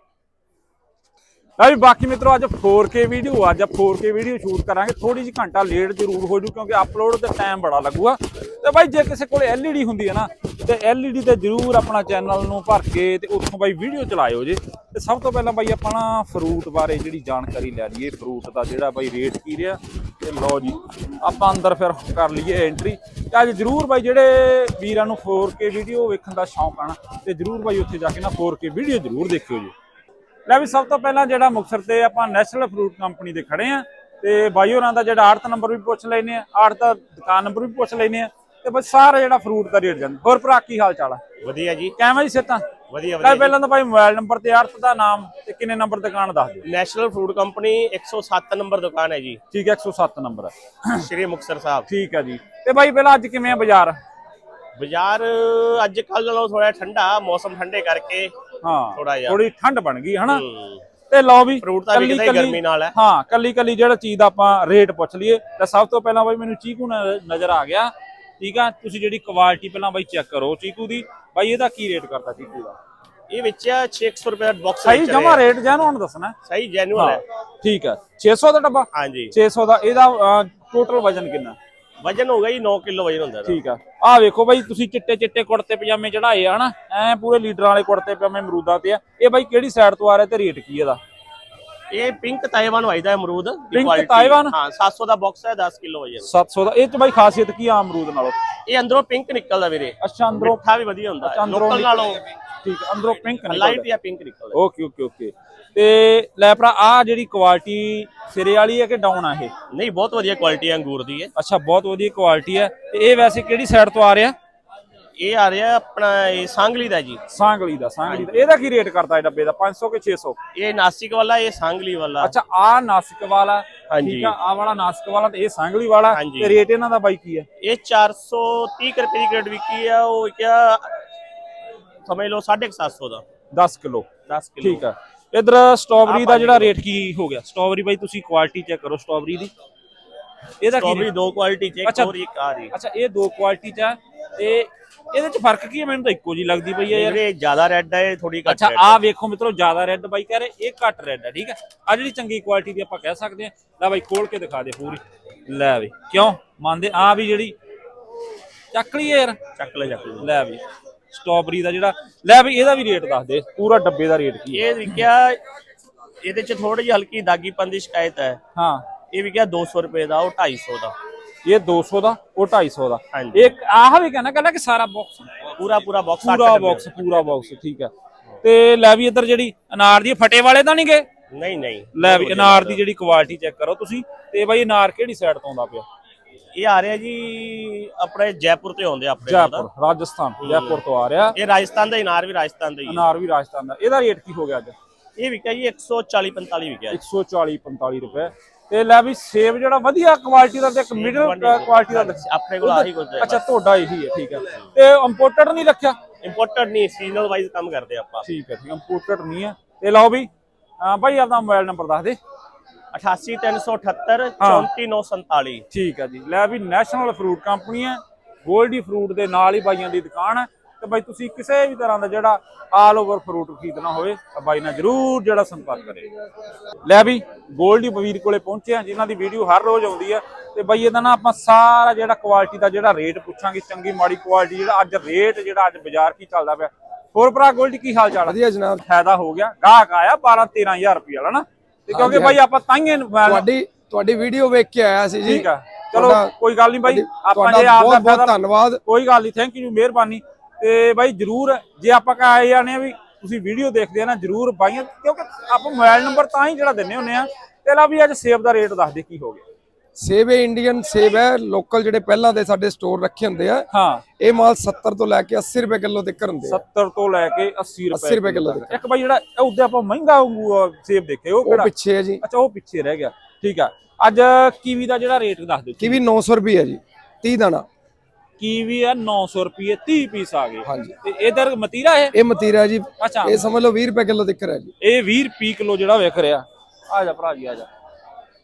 B: ਲੈ ਵੀ ਬਾਕੀ ਮਿੱਤਰੋ, ਅੱਜ 4K ਵੀਡੀਓ ਅੱਜ 4K ਵੀਡੀਓ ਸ਼ੂਟ ਕਰਾਂਗੇ। ਥੋੜੀ ਜਿਹੀ ਘੰਟਾ ਲੇਟ ਜ਼ਰੂਰ ਹੋ ਜੂ, ਕਿਉਂਕਿ ਅਪਲੋਡ ਤੇ ਟਾਈਮ ਬੜਾ ਲੱਗੂਗਾ। ਤੇ ਬਾਈ, ਜੇ ਕਿਸੇ ਕੋਲ LED ਹੁੰਦੀ ਹੈ ਨਾ, ਤੇ LED ਤੇ ਜ਼ਰੂਰ ਆਪਣਾ ਚੈਨਲ ਨੂੰ ਭਰ ਕੇ ਤੇ ਉੱਥੋਂ ਬਾਈ ਵੀਡੀਓ ਚਲਾਇਓ ਜੇ। ਤੇ ਸਭ ਤੋਂ ਪਹਿਲਾਂ ਬਾਈ, ਆਪਾਂ ਨਾ ਫਰੂਟ ਬਾਰੇ ਜਿਹੜੀ ਜਾਣਕਾਰੀ ਲੈ ਲਈਏ। ਫਰੂਟ ਦਾ ਜਿਹੜਾ ਬਾਈ ਰੇਟ ਕੀ ਰਿਹਾ, ਤੇ ਲਓ ਜੀ, ਆਪਾਂ ਅੰਦਰ ਫਿਰ ਕਰ ਲਈਏ ਐਂਟਰੀ ਤੇ ਅੱਜ ਜ਼ਰੂਰ ਬਾਈ, ਜਿਹੜੇ ਵੀਰਾਂ ਨੂੰ 4K ਵੀਡੀਓ ਵੇਖਣ ਦਾ ਸ਼ੌਂਕ ਆਣਾ ਤੇ ਜ਼ਰੂਰ ਬਾਈ ਉੱਥੇ ਜਾ ਕੇ ਨਾ 4K ਵੀਡੀਓ ਜ਼ਰੂਰ ਦੇਖਿਓ ਜੀ। ਲੈ ਵੀ ਸਭ ਤੋਂ ਪਹਿਲਾਂ ਜਿਹੜਾ ਮੁਕਤਸਰ ਤੇ ਆਪਾਂ ਨੈਸ਼ਨਲ ਫਰੂਟ ਕੰਪਨੀ ਦੇ ਖੜੇ ਆ ਤੇ ਬਾਈ ਹੋਰਾਂ ਦਾ ਜਿਹੜਾ ਆੜਤ ਨੰਬਰ ਵੀ ਪੁੱਛ ਲੈਨੇ ਆ ਆੜਤ ਦਾ ਦੁਕਾਨ ਨੰਬਰ ਵੀ ਪੁੱਛ ਲੈਨੇ ਆ ਤੇ ਬਸ ਸਾਰਾ ਜਿਹੜਾ ਫਰੂਟ ਦਾ ਰੇਟ ਜਾਂਦਾ ਹੋਰ ਭਰਾ ਕੀ ਹਾਲ ਚਾਲ ਆ?
C: ਵਧੀਆ ਜੀ।
B: ਕਿਵੇਂ ਜੀ ਸਿੱਤਾਂ
C: ਵਧੀਆ
B: ਲੈ ਪਹਿਲਾਂ ਤਾਂ ਭਾਈ ਮੋਬਾਈਲ ਨੰਬਰ ਤੇ ਆੜਤ ਦਾ ਨਾਮ ਤੇ ਕਿੰਨੇ ਨੰਬਰ ਦੁਕਾਨ ਦੱਸ ਦਿਓ।
C: ਨੈਸ਼ਨਲ ਫੂਡ ਕੰਪਨੀ 107 ਨੰਬਰ ਦੁਕਾਨ ਹੈ ਜੀ।
B: ਠੀਕ ਹੈ 107 ਨੰਬਰ
C: ਸ਼੍ਰੀ ਮੁਕਤਸਰ ਸਾਹਿਬ।
B: ਠੀਕ ਹੈ ਜੀ। ਤੇ ਬਾਈ ਪਹਿਲਾਂ ਅੱਜ ਕਿਵੇਂ ਆ ਬਾਜ਼ਾਰ?
C: ਬਾਜ਼ਾਰ ਅੱਜ ਕੱਲ ਨਾਲੋਂ ਥੋੜਾ ਠੰਡਾ ਮੌਸਮ ਠੰਡੇ ਕਰਕੇ ਥੋੜਾ ਜਿਹਾ।
B: ਥੋੜੀ ਠੰਡ ਬਣ ਗਈ ਹਨਾ?
C: ਹੂੰ।
B: ਤੇ ਲਓ ਵੀ
C: ਫਰੂਟ ਤਾਂ
B: ਕੱਲੀ-
C: ਵਿਕਦਾ ਹੀ
B: ਕੱਲੀ-
C: ਗਰਮੀ ਨਾਲ ਹੈ।
B: ਹਾਂ ਕੱਲੀ ਕੱਲੀ ਜਿਹੜਾ ਚੀਜ਼ ਦਾ ਆਪਾਂ ਰੇਟ ਪੁੱਛ ਲਈਏ ਤਾਂ ਸਭ ਤੋਂ ਪਹਿਲਾਂ ਬਾਈ ਮੈਨੂੰ ਚੀਕੂ ਨ- ਨਜ਼ਰ ਆ ਗਿਆ। ਠੀਕ ਆ? ਤੁਸੀਂ ਜਿਹੜੀ ਕੁਆਲਿਟੀ ਪਹਿਲਾਂ ਬਾਈ ਚੈੱਕ ਕਰੋ ਚੀਕੂ ਦੀ। ਬਾਈ ਇਹਦਾ ਕੀ ਰੇਟ ਕਰਦਾ ਚੀਕੂ ਦਾ?
C: ਇਹ ਵਿੱਚ 600 ਰੁਪਏ ਦਾ ਬਾਕਸ
B: ਸਹੀ ਜਮਾ ਰੇਟ ਜੈਨ ਹੁਣ ਦੱਸਣਾ।
C: ਸਹੀ ਜੈਨੂਅਲ
B: ਹਾਂ।
C: ਹੈ
B: ਠੀਕ ਹੈ 600 ਦਾ ਡੱਬਾ?
C: ਹਾਂਜੀ।
B: 600 ਦਾ ਇਹਦਾ ਟੋਟਲ ਵਜ਼ਨ ਕਿੰਨਾ?
C: ਵਜਨ ਹੋਗਾ ਜੀ 9 ਕਿਲੋ ਵਜਨ ਹੁੰਦਾ ਇਹਦਾ।
B: ਠੀਕ ਆ। ਆ ਵੇਖੋ ਬਾਈ ਤੁਸੀਂ ਚਿੱਟੇ ਚਿੱਟੇ ਕੁੜਤੇ ਪਜਾਮੇ ਚੜਾਏ ਆ ਹਨਾ? ਐ ਪੂਰੇ ਲੀਡਰਾਂ ਵਾਲੇ ਕੁੜਤੇ ਪਜਾਮੇ ਅਮਰੂਦਾਂ ਤੇ ਆ। ਇਹ ਬਾਈ ਕਿਹੜੀ ਸਾਈਡ ਤੋਂ ਆ ਰਿਹਾ ਤੇ ਰੇਟ ਕੀ ਇਹਦਾ?
C: ਇਹ ਪਿੰਕ ਤਾਇਵਾਨ ਵਾਈਦਾ ਅਮਰੂਦ ਦੀ quality।
B: ਤਾਇਵਾਨ?
C: ਹਾਂ 700 ਦਾ ਬਾਕਸ ਹੈ 10 ਕਿਲੋ ਵਜਨ।
B: 700 ਦਾ। ਇਹ ਚ ਬਾਈ ਖਾਸੀਅਤ ਕੀ ਆ ਅਮਰੂਦ ਨਾਲੋਂ?
C: ਇਹ ਅੰਦਰੋਂ ਪਿੰਕ ਨਿਕਲਦਾ ਵੀਰੇ।
B: ਅੱਛਾ ਅੰਦਰੋਂ
C: ਮਿੱਠਾ ਵੀ ਵਧੀਆ ਹੁੰਦਾ।
B: ਅੱਛਾ,
C: ਹੈ
B: ਅੰਦਰੋਂ
C: ਲੋਕਲ ਨਾਲੋਂ
B: ਠੀਕ ਅੰਦਰੋਂ ਪਿੰਕ
C: ਲਾਈਟ ਜਾਂ ਪਿੰਕ ਨਿਕਲਦਾ।
B: ਓਕੇ ਓਕੇ ਓਕੇ ਤੇ ਲੈ ਭਰਾ ਆ ਜਿਹੜੀ ਕੁਆਲਿਟੀ ਸਿਰੇ ਵਾਲੀ ਹੈ ਕਿ ਡਾਊਨ ਆ ਇਹ?
C: ਨਹੀਂ ਬਹੁਤ ਵਧੀਆ ਕੁਆਲਿਟੀ ਹੈ ਅੰਗੂਰ ਦੀ ਹੈ
B: ਅੱਛਾ ਬਹੁਤ ਵਧੀਆ ਕੁਆਲਿਟੀ ਹੈ। ਤੇ ਇਹ ਵੈਸੇ ਕਿਹੜੀ ਸਾਈਡ ਤੋਂ ਆ ਰਿਹਾ?
C: ਇਹ ਆ ਰਿਹਾ ਆਪਣਾ ਇਹ ਸਾਂਗਲੀ ਦਾ ਜੀ।
B: ਸਾਂਗਲੀ ਦਾ ਸਾਂਗਲੀ ਦਾ। ਇਹਦਾ ਕੀ ਰੇਟ ਕਰਦਾ ਇਹ ਡੱਬੇ ਦਾ? 500 ਕਿ 600
C: ਇਹ ਨਾਸਿਕ ਵਾਲਾ ਇਹ ਸਾਂਗਲੀ ਵਾਲਾ।
B: ਅੱਛਾ ਆ ਨਾਸਿਕ ਵਾਲਾ।
C: ਹਾਂਜੀ।
B: ਠੀਕ ਆ ਆ ਵਾਲਾ ਨਾਸਿਕ ਵਾਲਾ ਤੇ ਇਹ ਸਾਂਗਲੀ ਵਾਲਾ।
C: ਹਾਂਜੀ।
B: ਤੇ ਰੇਟ ਇਹਨਾਂ ਦਾ ਬਾਈ ਕੀ ਹੈ?
C: ਇਹ 430 ਕੁ ਰੁਪਏ ਦੀ ਗ੍ਰੇਡ ਵਿਕੀ ਆ ਉਹ ਕਿਆ ਸਮਝ ਲਓ 750 ਦਾ।
B: 10 ਕਿਲੋ।
C: 10 ਕਿਲੋ।
B: ਠੀਕ ਆ। ਇਧਰ ਸਟ੍ਰਾਬੇਰੀ ਦਾ ਜਿਹੜਾ। ਰੇਟ ਕੀ ਹੋ ਗਿਆ? ਸਟ੍ਰਾਬੇਰੀ ਬਾਈ ਤੁਸੀਂ ਕੁਆਲਿਟੀ ਚੈੱਕ ਕਰੋ ਸਟ੍ਰਾਬੇਰੀ ਦੀ। ਇਹਦਾ ਕੀ
C: ਸਟ੍ਰਾਬੇਰੀ? ਦੋ ਕੁਆਲਿਟੀ ਚ। ਇੱਕ ਹੋਰ ਇੱਕ ਆ ਰਹੀ
B: ਅੱਛਾ ਇਹ ਦੋ ਕੁਆਲਿਟੀ ਚ ਆ। ਤੇ ਇਹਦੇ ਚ ਫ਼ਰਕ ਕੀ ਹੈ? ਮੈਨੂੰ ਤਾਂ ਇੱਕੋ ਜੀ ਲੱਗਦੀ ਪਈ ਹੈ ਯਾਰ।
C: ਇਹ ਜ਼ਿਆਦਾ ਰੈੱਡ ਹੈ ਥੋੜੀ ਘੱਟ
B: ਅੱਛਾ ਆ। ਵੇਖੋ ਮਿੱਤਰੋ ਜ਼ਿਆਦਾ ਰੈੱਡ ਬਾਈ ਕਹਿ ਰਹੇ ਇਹ ਘੱਟ ਰੈੱਡ ਹੈ ਠੀਕ ਹੈ ਆ ਜਿਹੜੀ ਚੰਗੀ ਕੁਆਲਿਟੀ ਦੀ ਆਪਾਂ ਕਹਿ ਸਕਦੇ ਆ। ਲੈ ਬਾਈ ਖੋਲ ਕੇ ਦਿਖਾ ਦੇ ਪੂਰੀ। ਲੈ ਵੀ ਕਿਉਂ? ਮੰਨਦੇ ਆ ਵੀ ਜਿਹੜੀ ਚੱਕ ਲਈ ਯਾਰ।
C: ਚੱਕ ਲੈ ਚੱਕ ਲੈ
B: ਵੀ। ਸਟ੍ਰਾਬੇਰੀ ਦਾ ਜਿਹੜਾ ਲੈ ਵੀ ਇਹਦਾ ਵੀ ਰੇਟ ਦੱਸ ਦੇ ਪੂਰਾ ਡੱਬੇ ਦਾ ਰੇਟ ਕੀ ਹੈ?
C: ਇਹ ਵਿਕਿਆ ਇਹਦੇ ਚ ਥੋੜੀ ਜਿਹੀ ਹਲਕੀ ਦਾਗੀਪਨ ਦੀ ਸ਼ਿਕਾਇਤ ਹੈ।
B: ਹਾਂ।
C: ਇਹ ਵਿਕਿਆ 200 ਰੁਪਏ ਦਾ ਉਹ 250 ਦਾ।
B: ਇਹ 200 ਦਾ ਉਹ 250 ਦਾ। ਇੱਕ ਆਹ ਵੀ ਕਹਿੰਦਾ ਕਹਿੰਦਾ ਕਿ ਸਾਰਾ ਬਾਕਸ
C: ਪੂਰਾ ਪੂਰਾ ਬਾਕਸ
B: ਪੂਰਾ ਬਾਕਸ ਪੂਰਾ ਬਾਕਸ ਠੀਕ ਹੈ। ਤੇ ਲੈ ਵੀ ਇੱਧਰ ਜਿਹੜੀ ਅਨਾਰ ਦੀ ਫਟੇ ਵਾਲੇ ਤਾਂ ਨਹੀਂ ਗਏ
C: ਨਹੀਂ ਨਹੀਂ।
B: ਲੈ ਵੀ ਅਨਾਰ ਦੀ ਜਿਹੜੀ ਕੁਆਲਿਟੀ ਚੈੱਕ ਕਰੋ ਤੁਸੀਂ ਤੇ ਬਾਈ ਅਨਾਰ ਕਿਹੜੀ ਸਾਈਡ ਤੋਂ ਆਉਂਦਾ ਪਿਆ?
C: ਇਹ ਆ ਰਿਹਾ ਜੀ ਆਪਣੇ ਜੈਪੁਰ ਤੇ ਆਉਂਦੇ ਆਪਣੇ
B: ਜੈਪੁਰ ਰਾਜਸਥਾਨ ਜੈਪੁਰ ਤੋਂ ਆ ਰਿਹਾ।
C: ਇਹ ਰਾਜਸਥਾਨ ਦਾ ਇਨਾਰ ਵੀ ਰਾਜਸਥਾਨ ਦਾ ਹੀ ਹੈ।
B: ਅਨਾਰ ਵੀ ਰਾਜਸਥਾਨ ਦਾ। ਇਹਦਾ ਰੇਟ ਕੀ ਹੋ ਗਿਆ ਅੱਜ?
C: ਇਹ ਵਿਕਿਆ ਜੀ 140 45 ਵਿਕਿਆ
B: 140 45 ਰੁਪਏ। ਤੇ ਲੈ ਵੀ ਸੇਬ ਜਿਹੜਾ ਵਧੀਆ ਕੁਆਲਿਟੀ ਦਾ ਤੇ ਇੱਕ ਮਿਡਲ ਕੁਆਲਿਟੀ ਦਾ
C: ਆਪਣੇ ਕੋਲ ਆਹੀ ਕੁਝ ਹੈ
B: ਅੱਛਾ ਤੁਹਾਡਾ ਇਹੀ ਹੈ ਠੀਕ ਹੈ। ਤੇ ਇੰਪੋਰਟਡ ਨਹੀਂ ਰੱਖਿਆ?
C: ਇੰਪੋਰਟਡ ਨਹੀਂ ਸੀਜ਼ਨਲ ਵਾਈਜ਼ ਕੰਮ ਕਰਦੇ ਆਪਾਂ।
B: ਠੀਕ ਹੈ ਠੀਕ ਇੰਪੋਰਟਡ ਨਹੀਂ ਹੈ। ਤੇ ਲਓ ਵੀ ਹਾਂ ਭਾਈ ਆਪਦਾ ਮੋਬਾਈਲ ਨੰਬਰ ਦੱਸ ਦੇ।
C: 88378
B: ਹਾਂ।
C: 34947
B: ਠੀਕ ਹੈ ਜੀ। ਲੈ ਵੀ ਨੈਸ਼ਨਲ ਫਰੂਟ ਕੰਪਨੀ ਹੈ ਗੋਲਡੀ ਫਰੂਟ ਦੇ ਨਾਲ ਹੀ ਬਾਈਆਂ ਦੀ ਦੁਕਾਨ ਹੈ। ਤੇ ਬਾਈ ਤੁਸੀਂ ਕਿਸੇ ਵੀ ਤਰ੍ਹਾਂ ਦਾ ਜਿਹੜਾ ਆਲ ਓਵਰ ਫਰੂਟ ਖਰੀਦਣਾ ਹੋਵੇ ਤਾਂ ਬਾਈ ਨਾਲ ਜਰੂਰ ਜਿਹੜਾ ਸੰਪਰਕ ਕਰੇ। ਲੈ ਵੀ ਗੋਲਡੀ ਬਵੀਰ ਕੋਲੇ ਪਹੁੰਚੇ ਆ ਜਿਨ੍ਹਾਂ ਦੀ ਵੀਡੀਓ ਹਰ ਰੋਜ਼ ਆਉਂਦੀ ਹੈ। ਤੇ ਬਾਈ ਇਹਦਾ ਨਾ ਆਪਾਂ ਸਾਰਾ ਜਿਹੜਾ ਕੁਆਲਿਟੀ ਦਾ ਜਿਹੜਾ ਰੇਟ ਪੁੱਛਾਂਗੇ ਚੰਗੀ ਮਾੜੀ ਕੁਆਲਿਟੀ ਜਿਹੜਾ ਅੱਜ ਰੇਟ ਜਿਹੜਾ ਅੱਜ ਬਾਜ਼ਾਰ ਕੀ ਚੱਲਦਾ ਪਿਆ। ਹੋਰ ਭਰਾ ਗੋਲਡੀ ਕੀ ਹਾਲ ਚਾਲ ਹੈ
A: ਵਧੀਆ ਜਨਾਬ।
B: ਫਾਇਦਾ ਹੋ ਗਿਆ। ਗਾਹਕ ਆਇਆ 12 13000 ਰੁਪਏ ਵਾਲਾ ਨਾ। ਕਿਉਂਕਿ ਬਾਈ ਆਪਾਂ ਤਾਈਏ
A: ਤੁਹਾਡੀ ਤੁਹਾਡੀ ਵੀਡੀਓ ਵੇਖ ਕੇ ਆਇਆ ਸੀ ਜੀ।
B: ਠੀਕ ਆ। ਚਲੋ ਕੋਈ ਗੱਲ ਨਹੀਂ ਬਾਈ ਆਪਾਂ ਜੇ ਆਪ ਦਾ
A: ਬਹੁਤ ਧੰਨਵਾਦ।
B: ਕੋਈ ਗੱਲ ਨਹੀਂ ਥੈਂਕ ਯੂ ਮਿਹਰਬਾਨੀ। ਤੇ ਬਾਈ ਜਰੂਰ ਜੇ ਆਪਾਂ ਕਹ ਆਏ ਜਾਣੇ ਆ ਵੀ ਤੁਸੀਂ ਵੀਡੀਓ ਦੇਖਦੇ ਆ ਨਾ ਜਰੂਰ ਬਾਈਆਂ ਕਿਉਂਕਿ ਆਪਾਂ ਮੋਬਾਈਲ ਨੰਬਰ ਤਾਂ ਹੀ ਜਿਹੜਾ ਦਿੰਨੇ ਹੁੰਨੇ ਆ। ਤੇ ਲਾ ਵੀ ਅੱਜ ਸੇਬ ਦਾ ਰੇਟ ਦੱਸ ਦੇ ਕੀ ਹੋ ਗਿਆ।
A: ਇਹ ਇੰਡੀਅਨ ਹੈ ਲੋਕਲ ਜਿਹੜੇ ਪਹਿਲਾਂ ਦੇ ਸਾਡੇ ਸਟੋਰ ਰੱਖੇ ਹੁੰਦੇ ਆ
B: ਹਾਂ।
A: ਇਹ ਮਾਲ 70 ਤੋਂ ਲੈ ਕੇ 80 ਰੁਪਏ ਕਿਲੋ ਤੱਕ ਹੁੰਦੇ ਆ।
B: 70 ਤੋਂ ਲੈ ਕੇ 80 ਰੁਪਏ
A: 80 ਰੁਪਏ ਕਿੱਲੋ
B: ਤੱਕ। ਇੱਕ ਬਾਈ ਜਿਹੜਾ ਉੱਤੇ ਆਪਾਂ ਮਹਿੰਗਾ ਸੇਬ ਦੇਖੇ ਉਹ
A: ਉਹ
B: ਕਿਹੜਾ?
A: ਪਿੱਛੇ ਹੈ ਜੀ।
B: ਅੱਛਾ ਉਹ ਪਿੱਛੇ ਰਹਿ ਗਿਆ। ਠੀਕ ਆ। ਅੱਜ ਕੀਵੀ ਦਾ ਜਿਹੜਾ ਰੇਟ ਦੱਸ ਦਿਓ।
A: ਕੀਵੀ 900 ਰੁਪਏ ਹੈ ਜੀ 30 ਦਾਣਾ।
B: ਕੀਵੀ ਆ 900 ਰੁਪਏ 30 ਪੀਸ ਆ ਗਏ।
A: ਹਾਂਜੀ।
B: ਤੇ ਇਧਰ ਮਤੀਰਾ ਇਹ?
A: ਇਹ ਮਤੀਰਾ ਜੀ
B: ਅੱਛਾ।
A: ਇਹ ਸਮਝ ਲਓ 20 ਰੁਪਏ ਕਿਲੋ ਤੱਕ ਹੈ ਜੀ।
B: ਇਹ 20 ਰੁਪਏ ਕਿਲੋ ਜਿਹੜਾ ਵਿਕ ਰਿਹਾ। ਆ ਜਾ ਭਰਾ ਜੀ ਆ ਜਾ।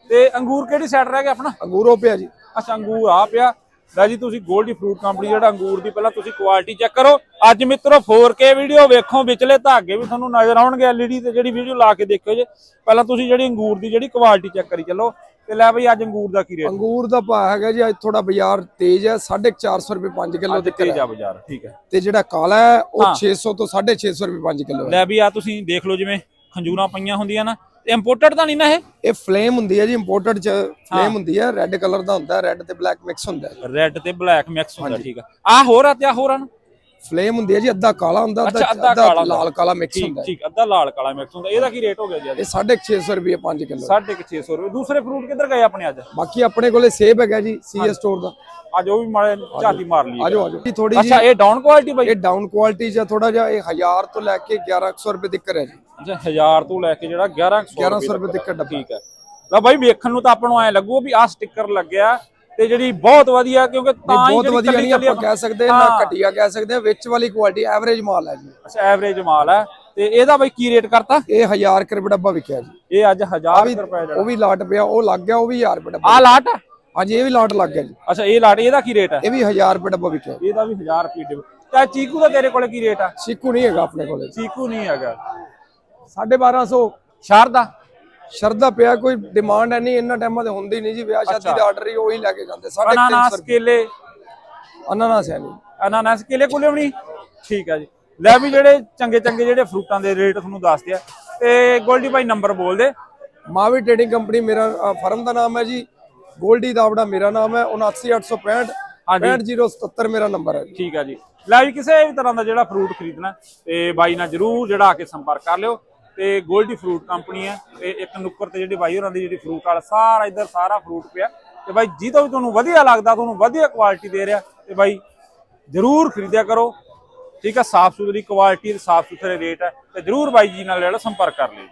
B: ਤੇ ਅੰਗੂਰ ਕਿਹੜੀ ਸਾਈਡ ਰਹਿ ਗਿਆ ਆਪਣਾ?
A: ਅੰਗੂਰੋ ਪਿਆ ਜੀ।
B: ਅੱਛਾ ਅੰਗੂਰ ਆ ਪਿਆ। ਲੈ ਜੀ ਤੁਸੀਂ ਗੋਲਡੀ ਫਰੂਟ ਕੰਪਨੀ ਜਿਹੜਾ ਅੰਗੂਰ ਦੀ ਪਹਿਲਾਂ ਤੁਸੀਂ ਕੁਆਲਿਟੀ ਚੈੱਕ ਕਰੋ। ਅੱਜ ਮਿੱਤਰੋ 4K ਵੀਡੀਓ ਵੇਖੋ ਵਿਚਲੇ ਧਾਗੇ ਵੀ ਤੁਹਾਨੂੰ ਨਜ਼ਰ ਆਉਣਗੇ LED ਤੇ ਜਿਹੜੀ ਵੀਡੀਓ ਲਾ ਕੇ ਦੇਖਿਓ ਜੇ। ਪਹਿਲਾਂ ਤੁਸੀਂ ਜਿਹੜੀ ਅੰਗੂਰ ਦੀ ਜਿਹੜੀ ਕੁਆਲਿਟੀ ਚੈੱਕ ਕਰੀ ਚੱਲੋ ਤੇ ਲੈ ਬਈ ਅੱਜ ਅੰਗੂਰ ਦਾ ਕੀ ਰੇਟ
A: ਅੰਗੂਰ ਦਾ ਭਾਅ ਹੈਗਾ ਜੀ ਅੱਜ ਥੋੜਾ ਬਾਜ਼ਾਰ ਤੇਜ਼ ਹੈ 450 ਰੁਪਏ 5 ਕਿਲੋ ਤੱਕ
B: ਤੇਜ ਆ ਬਾਜ਼ਾਰ ਠੀਕ ਹੈ।
A: ਤੇ ਜਿਹੜਾ ਕਾਲਾ ਹੈ ਉਹ
B: ਹਾਂ।
A: 600 ਤੋਂ 650 ਰੁਪਏ 5 ਕਿਲੋ
B: ਲੈ ਵੀ ਆ ਤੁਸੀਂ ਦੇਖ ਲਓ ਜਿਵੇਂ ਖੰਜੂਰਾਂ ਪਈਆਂ ਹੁੰਦੀਆਂ ਨਾ ਇੰਪੋਰਟਡ ਤਾਂ ਨਹੀਂ ਨਾ ਇਹ?
A: ਇਹ ਫਲੇਮ ਹੁੰਦੀ ਹੈ ਜੀ ਇੰਪੋਰਟਡ ਚ ਫਲੇਮ ਹੁੰਦੀ ਹੈ ਰੈੱਡ ਕਲਰ ਦਾ ਹੁੰਦਾ ਰੈੱਡ ਤੇ ਬਲੈਕ ਮਿਕਸ ਹੁੰਦਾ ਹੈ।
B: ਰੈੱਡ ਤੇ ਬਲੈਕ ਮਿਕਸ ਹੁੰਦਾ ਠੀਕ ਆ। ਆ ਹੋਰ ਆ ਤੇ ਆ ਹੋਰ ਆ ਨਾ?
A: ਫਲੇਮ ਹੁੰਦੀ ਹੈ ਜੀ ਅੱਧਾ ਕਾਲਾ ਹੁੰਦਾ
B: ਅੱਧਾ।
A: ਲਾਲ ਕਾਲਾ ਮਿਕਸ ਹੁੰਦਾ
B: ਠੀਕ ਅੱਧਾ ਲਾਲ ਕਾਲਾ ਮਿਕਸ ਹੁੰਦਾ। ਇਹਦਾ ਕੀ ਰੇਟ ਹੋ ਗਿਆ ਜੀ
A: ਇਹ 650 ਰੁਪਏ 5 ਕਿਲੋ।
B: 650 ਰੁਪਏ। ਦੂਸਰੇ ਫਰੂਟ ਕਿੱਧਰ ਗਏ ਆਪਣੇ ਅੱਜ?
A: ਬਾਕੀ ਆਪਣੇ ਕੋਲੇ ਸੇਬ ਹੈਗਾ ਜੀ ਸੀਐਸ ਸਟੋਰ ਦਾ।
B: ਅੱਜ ਉਹ ਵੀ ਮਾਰੇ ਝਾਤੀ ਮਾਰ ਲਈ।
A: ਆਜੋ ਆਜੋ। ਥੋੜੀ ਜੀ
B: ਅੱਛਾ ਇਹ ਡਾਊਨ ਕੁਆਲਿਟੀ ਬਾਈ?
A: ਇਹ ਡਾਊਨ ਕੁਆਲਿਟੀ ਜਾਂ ਥੋੜਾ ਜਿਹਾ ਇਹ 1000 ਤੋਂ ਲੈ ਕੇ 1100 ਰੁਪਏ ਤੱਕ ਹੈ ਜੀ।
B: ਅੱਛਾ 1000 ਤੋਂ ਲੈ ਕੇ ਜਿਹੜਾ 1100
A: 1100 ਰੁਪਏ ਤੱਕ
B: ਠੀਕ ਹੈ। ਲੈ ਬਾਈ ਵੇਖਣ ਨੂੰ ਤਾਂ ਆਪਾਂ ਨੂੰ ਐ ਲੱਗੂ ਵੀ ਆਹ ਸਟicker ਲੱਗਿਆ। ਤੇ ਜਿਹੜੀ ਬਹੁਤ ਵਧੀਆ ਕਿਉਂਕਿ ਤਾਂ ਹੀ
A: ਬਹੁਤ
B: ਜਿਹੜੀ
A: ਵਧੀਆ ਨਹੀਂ ਆਪਾਂ ਕਹਿ ਸਕਦੇ। ਨਾ ਘਟੀਆ ਕਹਿ ਸਕਦੇ ਵਿੱਚ ਵਾਲੀ ਕੁਆਲਿਟੀ ਐਵਰੇਜ ਮਾਲ ਹੈ ਜੀ।
B: ਅੱਛਾ ਐਵਰੇਜ ਮਾਲ ਹੈ। ਤੇ ਇਹਦਾ ਬਾਈ ਕੀ ਰੇਟ ਕਰਤਾ?
A: ਇਹ 1000 ਰੁਪਏ ਡੱਬਾ ਵਿਕਿਆ ਜੀ।
B: ਇਹ ਅੱਜ 1000
A: ਵੀ
B: ਰੁਪਏ ਜਿਹੜਾ
A: ਉਹ ਵੀ ਲਾਟ ਪਿਆ ਉਹ ਲੱਗ ਗਿਆ ਉਹ ਵੀ 1000 ਰੁਪਏ ਡੱਬਾ।
B: ਆ ਲਾਟ?
A: ਹਾਂਜੀ ਇਹ ਵੀ ਲਾਟ ਲੱਗ ਗਿਆ ਜੀ।
B: ਅੱਛਾ ਇਹ ਲਾਟ ਇਹਦਾ ਕੀ ਰੇਟ ਹੈ?
A: ਇਹ ਵੀ 1000 ਰੁਪਏ ਡੱਬਾ ਵਿਕਿਆ
B: ਇਹਦਾ ਵੀ 1000 ਰੁਪਏ ਡਿਬ ਤੇ ਚੀਕੂ ਦਾ ਤੇਰੇ ਕੋਲੇ ਕੀ ਰੇਟ ਆ
A: ਚੀਕੂ ਨਹੀਂ ਹੈਗਾ ਆਪਣੇ ਕੋਲੇ।
B: ਚੀਕੂ ਨਹੀਂ ਹੈਗਾ।
A: 1250
B: ਸ਼ਾਰਦਾ?
A: ਸ਼ਰਦਾ ਪਿਆ ਕੋਈ ਡਿਮਾਂਡ ਹੈ ਨਹੀਂ ਇੰਨਾ ਟਾਈਮਾਂ ਤੇ ਹੁੰਦੀ ਨਹੀਂ ਜੀ ਵਿਆਹ ਸ਼ਾਦੀ ਦਾ ਆਰਡਰ ਹੀ ਉਹੀ ਲੈ ਕੇ ਜਾਂਦੇ 350
B: ਅਨਾਨਾਸ ਕੇਲੇ।
A: ਅਨਾਨਾਸ ਹੈ ਨਹੀਂ।
B: ਅਨਾਨਾਸ ਕੇਲੇ ਕੋਲੇ ਵੀ ਠੀਕ ਆ ਜੀ। ਲੈ ਵੀ ਜਿਹੜੇ ਚੰਗੇ ਚੰਗੇ ਜਿਹੜੇ ਫਰੂਟਾਂ ਦੇ ਰੇਟ ਤੁਹਾਨੂੰ ਦੱਸਦੇ ਆ। ਤੇ ਗੋਲਡੀ ਭਾਈ ਨੰਬਰ ਬੋਲ ਦੇ।
A: ਮਾਵੀ ਟ੍ਰੇਡਿੰਗ ਕੰਪਨੀ ਮੇਰਾ ਫਰਮ ਦਾ ਨਾਮ ਹੈ ਜੀ। ਗੋਲਡੀ ਦਾਵੜਾ ਮੇਰਾ ਨਾਮ ਹੈ 79865
B: ਹਾਂਜੀ
A: 65077 ਮੇਰਾ ਨੰਬਰ ਹੈ
B: ਠੀਕ ਆ ਜੀ। ਲੈ ਵੀ ਕਿਸੇ ਵੀ ਤਰ੍ਹਾਂ ਦਾ ਜਿਹੜਾ ਫਰੂਟ ਖਰੀਦਣਾ ਤੇ ਬਾਈ ਨਾਲ ਜਰੂਰ ਜਿਹੜਾ ਆ ਕੇ ਸੰਪਰਕ ਕਰ ਲਿਓ। ਤੇ ਗੋਲਡੀ ਫਰੂਟ ਕੰਪਨੀ ਹੈ ਤੇ ਇੱਕ ਨੁੱਕਰ ਤੇ ਜਿਹੜੀ ਬਾਈ ਹੋਰਾਂ ਦੀ ਜਿਹੜੀ ਫਰੂਟ ਵਾਲਾ ਸਾਰਾ ਇੱਧਰ ਸਾਰਾ ਫਰੂਟ ਪਿਆ। ਤੇ ਬਾਈ ਜਿਹਤੋਂ ਵੀ ਤੁਹਾਨੂੰ ਵਧੀਆ ਲੱਗਦਾ ਤੁਹਾਨੂੰ ਵਧੀਆ ਕੁਆਲਿਟੀ ਦੇ ਰਿਹਾ ਤੇ ਬਾਈ ਜਰੂਰ ਖਰੀਦਿਆ ਕਰੋ। ਠੀਕ ਆ ਸਾਫ਼ ਸੁਥਰੀ ਕੁਆਲਿਟੀ ਤੇ ਸਾਫ਼ ਸੁਥਰੇ ਰੇਟ ਹੈ ਤੇ ਜਰੂਰ ਬਾਈ ਜੀ ਨਾਲ ਜਿਹੜਾ ਸੰਪਰਕ ਕਰ ਲਿਓ।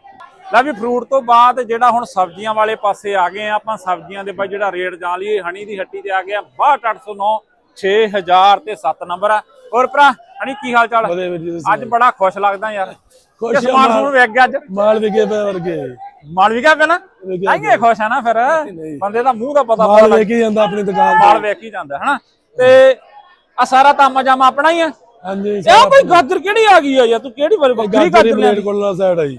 B: ਲੈ ਵੀ ਫਰੂਟ ਤੋਂ ਬਾਅਦ ਜਿਹੜਾ ਹੁਣ ਸਬਜ਼ੀਆਂ ਵਾਲੇ ਪਾਸੇ ਆ ਗਏ ਆ ਆਪਾਂ ਸਬਜ਼ੀਆਂ ਦੇ ਬਾਈ ਜਿਹੜਾ ਰੇਟ ਜਾਣ ਲਈਏ ਹਣੀ ਦੀ ਹੱਟੀ ਤੇ ਆ ਗਏ ਆ 62809 6000 ਤੇ 7 ਨੰਬਰ ਆ। ਹੋਰ ਭਰਾ ਹਣੀ ਕੀ ਹਾਲ ਚਾਲ
E: ਜੀ
B: ਅੱਜ ਬੜਾ ਖੁਸ਼ ਲੱਗਦਾ ਯਾਰ।
E: ਖੁਸ਼
B: ਸਮਾਨ
E: ਆ
B: ਨੂੰ ਵੇਖ ਗਿਆ ਅੱਜ।
E: ਮਾਲ ਵਿਕੇ ਪਏ ਵਰਗੇ।
B: ਮਾਲ ਵੀ ਗਿਆ ਪਹਿਲਾਂ
E: ਵਿਕੇ
B: ਆਈਏ ਖੁਸ਼ ਆ ਨਾ ਫਿਰ। ਬੰਦੇ ਦਾ ਮੂੰਹ ਦਾ ਪਤਾ
E: ਮਾਲ ਵੇਖ ਹੀ ਜਾਂਦਾ ਆਪਣੀ ਦੁਕਾਨ
B: ਮਾਲ ਵੇਖ ਹੀ ਜਾਂਦਾ ਹਨਾ? ਤੇ ਆ ਸਾਰਾ ਤਾਮਾ ਜਾਮਾ ਆਪਣਾ ਹੀ ਆ?
E: ਹਾਂਜੀ
B: ਇਹ ਕੋਈ ਗਾਜਰ ਕਿਹੜੀ ਆ ਗਈ ਆ ਯਾਰ? ਤੂੰ ਕਿਹੜੀ ਵਾਰੀ ਵੱਖਰੀ
E: ਗਾਜਰੀ
B: ਲੈ
E: ਕੋਲ ਸਾਈਡ ਆਈ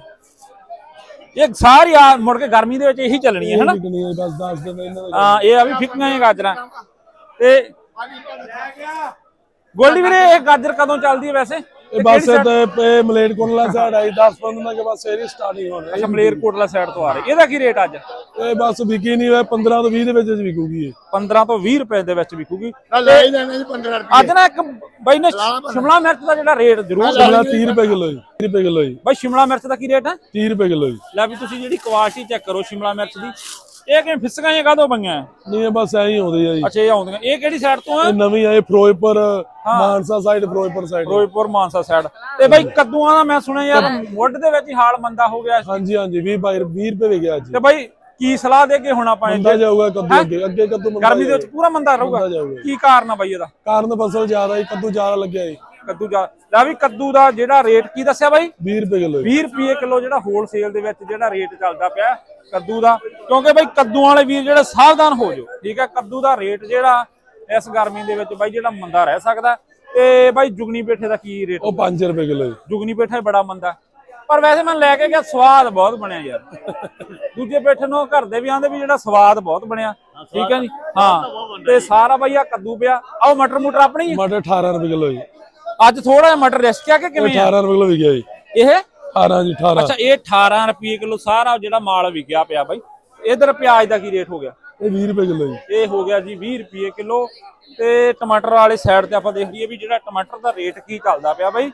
B: ਇਹ ਸਾਰੀ ਆ ਮੁੜ ਕੇ ਗਰਮੀ ਦੇ ਵਿੱਚ ਇਹੀ ਚੱਲਣੀ ਹੈ ਹਨਾ?
E: ਵਿਕਣੀ ਹੈ ਬਸ 10 ਦਿਨ ਇਹਨਾਂ ਦਾ
B: ਹਾਂ ਇਹ ਆ ਵੀ ਫਿੱਕੀਆਂ ਹੀ ਗਾਜਰਾਂ। ਤੇ ਗੋਲਡੀ ਵੀਰੇ ਇਹ ਗਾਜਰ ਕਦੋਂ ਚੱਲਦੀ ਹੈ ਵੈਸੇ?
E: ਇਹ ਬਸ ਤੇ ਕੋਲਾ ਸਾਈਡ ਆਈ 10 15 ਦਿਨਾਂ ਕੇ ਬਾਅਦ ਸੇਰੀ ਸਟਾਰਟਿੰਗ ਹੋਣੀ
B: ਅੱਛਾ ਮਲੇਰਕੋਟਲਾ ਸਾਈਡ ਤੋਂ ਆ ਰਹੀ ਇਹਦਾ ਕੀ ਰੇਟ ਅੱਜ?
E: ਇਹ ਬਸ ਵਿਕੀ ਨਹੀਂ ਹੋਇਆ 15 ਤੋਂ 20 ਦੇ ਵਿੱਚ ਵਿਕੂਗੀ ਇਹ।
B: 15 ਤੋਂ 20 ਰੁਪਏ ਦੇ ਵਿੱਚ ਵਿਕੂਗੀ।
D: ਲੈ ਹੀ ਜਾਣੇ ਜੀ 15 ਰੁਪਏ।
B: ਅੱਜ ਨਾ ਇੱਕ ਬਾਈ ਨੇ ਸ਼ਿਮਲਾ ਮਿਰਚ ਦਾ ਜਿਹੜਾ ਰੇਟ ਜ਼ਰੂਰ
E: ਸ਼ਿਮਲਾ 30 ਰੁਪਏ ਕਿਲੋ ਜੀ 30 ਰੁਪਏ ਕਿਲੋ ਜੀ।
B: ਬਾਈ ਸ਼ਿਮਲਾ ਮਿਰਚ ਦਾ ਕੀ ਰੇਟ ਹੈ
E: 30 ਰੁਪਏ ਕਿਲੋ ਜੀ।
B: ਲੈ ਵੀ ਤੁਸੀਂ ਜਿਹੜੀ ਕੁਆਲਿਟੀ ਚੈੱਕ ਕਰੋ ਸ਼ਿਮਲਾ ਮਿਰਚ ਦੀ। ਇਹ ਕਿਵੇਂ ਫਿਸਕਾਂ ਜਾਂ ਕਾਦੋਂ ਪਈਆਂ?
E: ਨਹੀਂ ਇਹ ਬਸ ਐਂ ਹੀ ਆਉਂਦੀ ਆ ਜੀ।
B: ਅੱਛਾ ਇਹ ਆਉਂਦੀਆਂ। ਇਹ ਕਿਹੜੀ ਸਾਈਡ ਤੋਂ ਆ?
E: ਇਹ ਨਵੀਂ ਆਏ Firozpur Mansa side Firozpur side
B: Firozpur Mansa side ਤੇ ਬਾਈ ਕੱਦੂਆਂ ਦਾ ਮੈਂ ਸੁਣਿਆ ਯਾਰ ਮੁੱਢ ਦੇ ਵਿੱਚ ਹੀ ਹਾਲ ਮੰਦਾ ਹੋ ਗਿਆ ਸੀ।
E: ਹਾਂਜੀ ਹਾਂਜੀ 20 ਬਾਈ 20 ਰੁਪਏ ਵਿਕਿਆ ਅੱਜ।
B: ਤੇ ਬਾਈ ਕੀ ਸਲਾਹ ਦੇ ਕੇ ਹੁਣ ਆਪਾਂ
E: ਮੰਦਾ ਜਾਊਗਾ ਕੱਦੂ ਅੱਗੇ ਅੱਗੇ ਕੱਦੂ ਮੰਦਾ
B: ਗਰਮੀ ਦੇ ਵਿੱਚ ਪੂਰਾ ਮੰਦਾ ਰਹੂਗਾ। ਕੀ ਕਾਰਨ ਆ ਬਾਈ ਇਹਦਾ?
E: ਕਾਰਨ ਫਸਲ ਜ਼ਿਆਦਾ ਹੀ ਕੱਦੂ ਜ਼ਿਆਦਾ ਲੱਗਿਆ ਜੀ।
B: ਕੱਦੂ ਜਾ ਲੈ ਵੀ ਕੱਦੂ ਦਾ ਜਿਹੜਾ ਰੇਟ ਕੀ ਦੱਸਿਆ ਬਾਈ?
E: 20 ਰੁਪਏ ਕਿਲੋ
B: 20 ਰੁਪਏ ਕਿਲੋ ਜਿਹੜਾ ਹੋਲਸੇਲ ਦੇ ਵਿੱਚ ਜਿਹੜਾ ਰੇਟ ਚੱਲਦਾ ਪਿਆ ਕੱਦੂ ਦਾ। ਕਿਉਂਕਿ ਬਾਈ ਕੱਦੂ ਵਾਲੇ ਵੀਰ ਜਿਹੜੇ ਸਾਵਧਾਨ ਹੋ ਜਾਓ ਠੀਕ ਹੈ? ਕੱਦੂ ਦਾ ਰੇਟ ਜਿਹੜਾ ਇਸ ਗਰਮੀ ਦੇ ਵਿੱਚ ਬਾਈ ਜਿਹੜਾ ਮੰਦਾ ਰਹਿ ਸਕਦਾ। ਤੇ ਬਾਈ ਜੁਗਨੀ ਪੇਠੇ ਦਾ ਕੀ ਰੇਟ
E: ਉਹ 5 ਰੁਪਏ ਕਿਲੋ ਜੀ।
B: ਜੁਗਨੀ ਪੇਠਾ ਬੜਾ ਮੰਦਾ। ਪਰ ਵੈਸੇ ਮੈਂ ਲੈ ਕੇ ਗਿਆ ਸਵਾਦ ਬਹੁਤ ਬਣਿਆ ਯਾਰ। ਦੂਜੇ ਪੇਠੇ ਨੂੰ ਘਰ ਦੇ ਵੀ ਆਂਦੇ ਵੀ ਜਿਹੜਾ ਸਵਾਦ ਬਹੁਤ ਬਣਿਆ ਠੀਕ ਹੈ ਜੀ? ਹਾਂ ਤੇ ਸਾਰਾ ਬਾਈ ਆ ਕੱਦੂ ਪਿਆ। ਆਓ ਮਟਰ ਮੁਟਰ ਆਪਣੀ।
E: ਮਟਰ 18 ਰੁਪਏ ਕਿਲੋ ਜੀ।
B: ਅੱਜ ਥੋੜਾ ਜਿਹਾ ਮਟਰ ਰਿਸਕ ਆ ਕਿ ਕਿਵੇਂ ਆ?
E: 18 ਰੁਪਏ ਕਿਲੋ ਵਿਕਿਆ ਜੀ।
B: ਇਹ?
E: 18 ਜੀ 18
B: ਅੱਛਾ ਇਹ 18 ਰੁਪਏ ਕਿਲੋ ਸਾਰਾ ਜਿਹੜਾ ਮਾਲ ਵਿਕਿਆ ਪਿਆ ਬਾਈ। ਇਧਰ ਪਿਆਜ਼ ਦਾ ਕੀ ਰੇਟ ਹੋ ਗਿਆ?
E: ਇਹ 20 ਰੁਪਏ ਕਿਲੋ ਜੀ।
B: ਇਹ ਹੋ ਗਿਆ ਜੀ 20 ਰੁਪਏ ਕਿਲੋ। ਤੇ ਟਮਾਟਰ ਵਾਲੇ ਸਾਈਡ ਤੇ ਆਪਾਂ ਦੇਖ ਲਈਏ ਵੀ ਜਿਹੜਾ ਟਮਾਟਰ ਦਾ ਰੇਟ ਕੀ ਚੱਲਦਾ ਪਿਆ ਬਾਈ।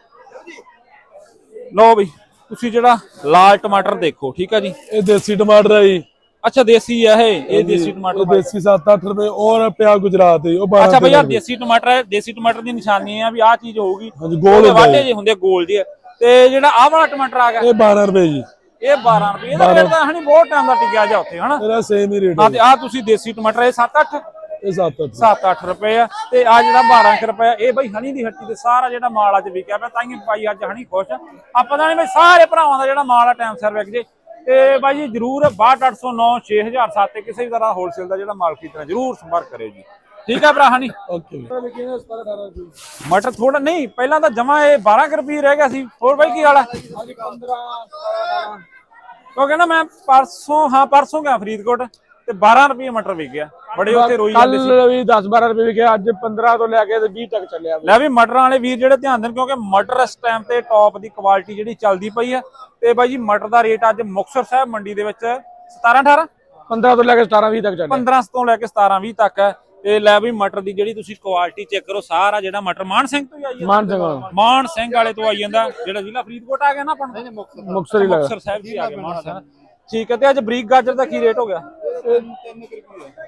B: ਲਓ ਬਈ ਤੁਸੀਂ ਜਿਹੜਾ ਲਾਲ ਟਮਾਟਰ ਦੇਖੋ ਠੀਕ ਆ ਜੀ?
E: ਇਹ ਦੇਸੀ ਟਮਾਟਰ ਹੈ ਜੀ।
B: ਅੱਛਾ ਦੇਸੀ ਆ ਇਹ ਇਹ ਦੇਸੀ ਟਮਾਟਰ
E: ਇਹ ਦੇਸੀ 7-8 ਰੁਪਏ ਔਰ ਪਿਆ ਗੁਜਰਾਤ ਹੀ ਉਹ 12
B: ਅੱਛਾ ਭਈਆ
E: ਰੁਪਏ।
B: ਦੇਸੀ ਟਮਾਟਰ ਹੈ ਦੇਸੀ ਟਮਾਟਰ ਦੀ ਨਿਸ਼ਾਨੀ ਆ ਵੀ ਆਹ ਚੀਜ਼ ਹੋਊਗੀ।
E: ਗੋਲ ਹੈ।
B: ਜੇ ਹੁੰਦੇ ਗੋਲ ਜਿਹੇ। ਤੇ ਜਿਹੜਾ ਆਹ ਵਾਲਾ ਟਮਾਟਰ ਆ ਗਿਆ
E: ਇਹ 12 ਰੁਪਏ ਜੀ।
B: ਇਹ 12 ਰੁਪਏ ਇਹਦਾ ਰੇਟ ਤਾਂ ਹਣੀ ਬਹੁਤ ਟਾਈਮ ਦਾ ਟਿਕਿਆ ਜਾ ਉੱਥੇ ਹਨਾ?
E: ਇਹਦਾ ਸੇਮ ਹੀ ਰੇਟ
B: ਆ
E: ਹੈ
B: ਤੇ ਆ ਤੁਸੀਂ ਦੇਸੀ ਟਮਾਟਰ ਇਹ 7-8
E: ਇਹ 7-8
B: 7-8 ਰੁਪਏ ਆ। ਤੇ ਆ ਜਿਹੜਾ 12 ਕੁ ਰੁਪਏ ਆ, ਇਹ ਬਈ ਹਣੀ ਦੀ ਹੱਟੀ ਤੇ ਸਾਰਾ ਜਿਹੜਾ ਮਾਲ ਅੱਜ ਵਿਕਿਆ ਪਿਆ ਤਾਂ ਹੀ ਭਾਈ ਅੱਜ ਹਣੀ ਖੁਸ਼ ਆ। ਆਪਾਂ ਤਾਂ ਨਹੀਂ ਬਈ ਸਾਰੇ ਭਰਾਵਾਂ ਦਾ ਜਿਹੜਾ ਮਾਲ ਆ ਟਾਈਮ ਸਿਰ ਵਿਕ ਜੇ। ਤੇ ਬਾਈ ਜੀ ਜਰੂਰ 62809 6007 ਤੇ ਕਿਸੇ ਵੀ ਤਰ੍ਹਾਂ ਹੋਲਸੇਲ ਦਾ ਜਿਹੜਾ ਮਾਲ ਖਰੀਦਣਾ ਜਰੂਰ ਸੰਪਰਕ ਕਰਿਓ ਜੀ। ਠੀਕ ਆ ਭਰਾ ਹਣੀ
E: ਓਕੇ
B: ਮਟਰ ਥੋੜਾ ਨਹੀਂ ਪਹਿਲਾਂ ਤਾਂ ਜਮਾ ਇਹ 12 ਕੁ ਰੁਪਏ ਰਹਿ ਗਿਆ ਸੀ। ਹੋਰ ਬਾਈ ਕੀ ਹਾਲ ਹੈ ਕਿਉਂਕਿ ਨਾ ਮੈਂ ਪਰਸੋਂ ਹਾਂ ਪਰਸੋਂ ਗਿਆ ਫਰੀਦਕੋਟ ਤੇ 12 ਰੁਪਏ ਮਟਰ ਵਿਕ ਗਿਆ। ਬੜੇ ਉੱਥੇ ਰੋਈ ਜਾਂਦੇ ਸੀ।
E: ਕੱਲ ਵੀ 10-12 ਰੁਪਏ ਵਿਕਿਆ ਅੱਜ 15 ਤੋਂ ਲੈ ਕੇ ਤੇ 20 ਤੱਕ ਚੱਲਿਆ
B: ਲੈ ਵੀ ਮਟਰਾਂ ਵਾਲੇ ਵੀਰ ਜਿਹੜੇ ਧਿਆਨ ਦੇਣ ਕਿਉਂਕਿ ਮਟਰ ਇਸ ਟਾਈਮ ਤੇ ਟੌਪ ਦੀ ਕੁਆਲਿਟੀ ਜਿਹੜੀ ਚੱਲਦੀ ਪਈ ਆ। ਤੇ ਬਾਈ ਜੀ ਮਟਰ ਦਾ ਰੇਟ ਅੱਜ ਮੁਕਤਸਰ ਸਾਹਿਬ ਮੰਡੀ ਦੇ ਵਿੱਚ 17 18
E: 15 ਤੋਂ ਲੈ ਕੇ 17 20 ਤੱਕ ਚੱਲਿਆ।
B: 15 ਤੋਂ ਲੈ ਕੇ 17 20 ਤੱਕ ਹੈ ਤੇ ਲੈ ਵੀ ਮਟਰ ਦੀ ਜਿਹੜੀ ਤੁਸੀਂ ਕੁਆਲਿਟੀ ਚੈੱਕ ਕਰੋ ਸਾਰਾ ਜਿਹੜਾ ਮਟਰ ਮਾਨ ਸਿੰਘ ਤੋਂ ਹੀ ਆਈ
E: ਮਾਨ ਸਿੰਘ
B: ਮਾਨ ਸਿੰਘ ਵਾਲੇ ਤੋਂ ਆਈ ਜਾਂਦਾ ਜਿਹੜਾ ਜ਼ਿਲ੍ਹਾ ਫਰੀਦਕੋਟ ਆ ਗਿਆ ਨਾ ਆਪਣਾ
E: ਮੁਕਤਸਰ ਹੀ ਲੱਗਾ।
B: ਮੁਕਤਸਰ ਸਾਹਿਬ ਜੀ ਆ ਗਿਆ ਮਾਨ ਸਿੰਘ। ਠੀਕ ਹੈ ਤੇ ਅੱਜ ਬਰੀਕ ਗਾਜਰ ਦਾ ਕੀ ਰੇਟ ਹੋ ਗਿਆ?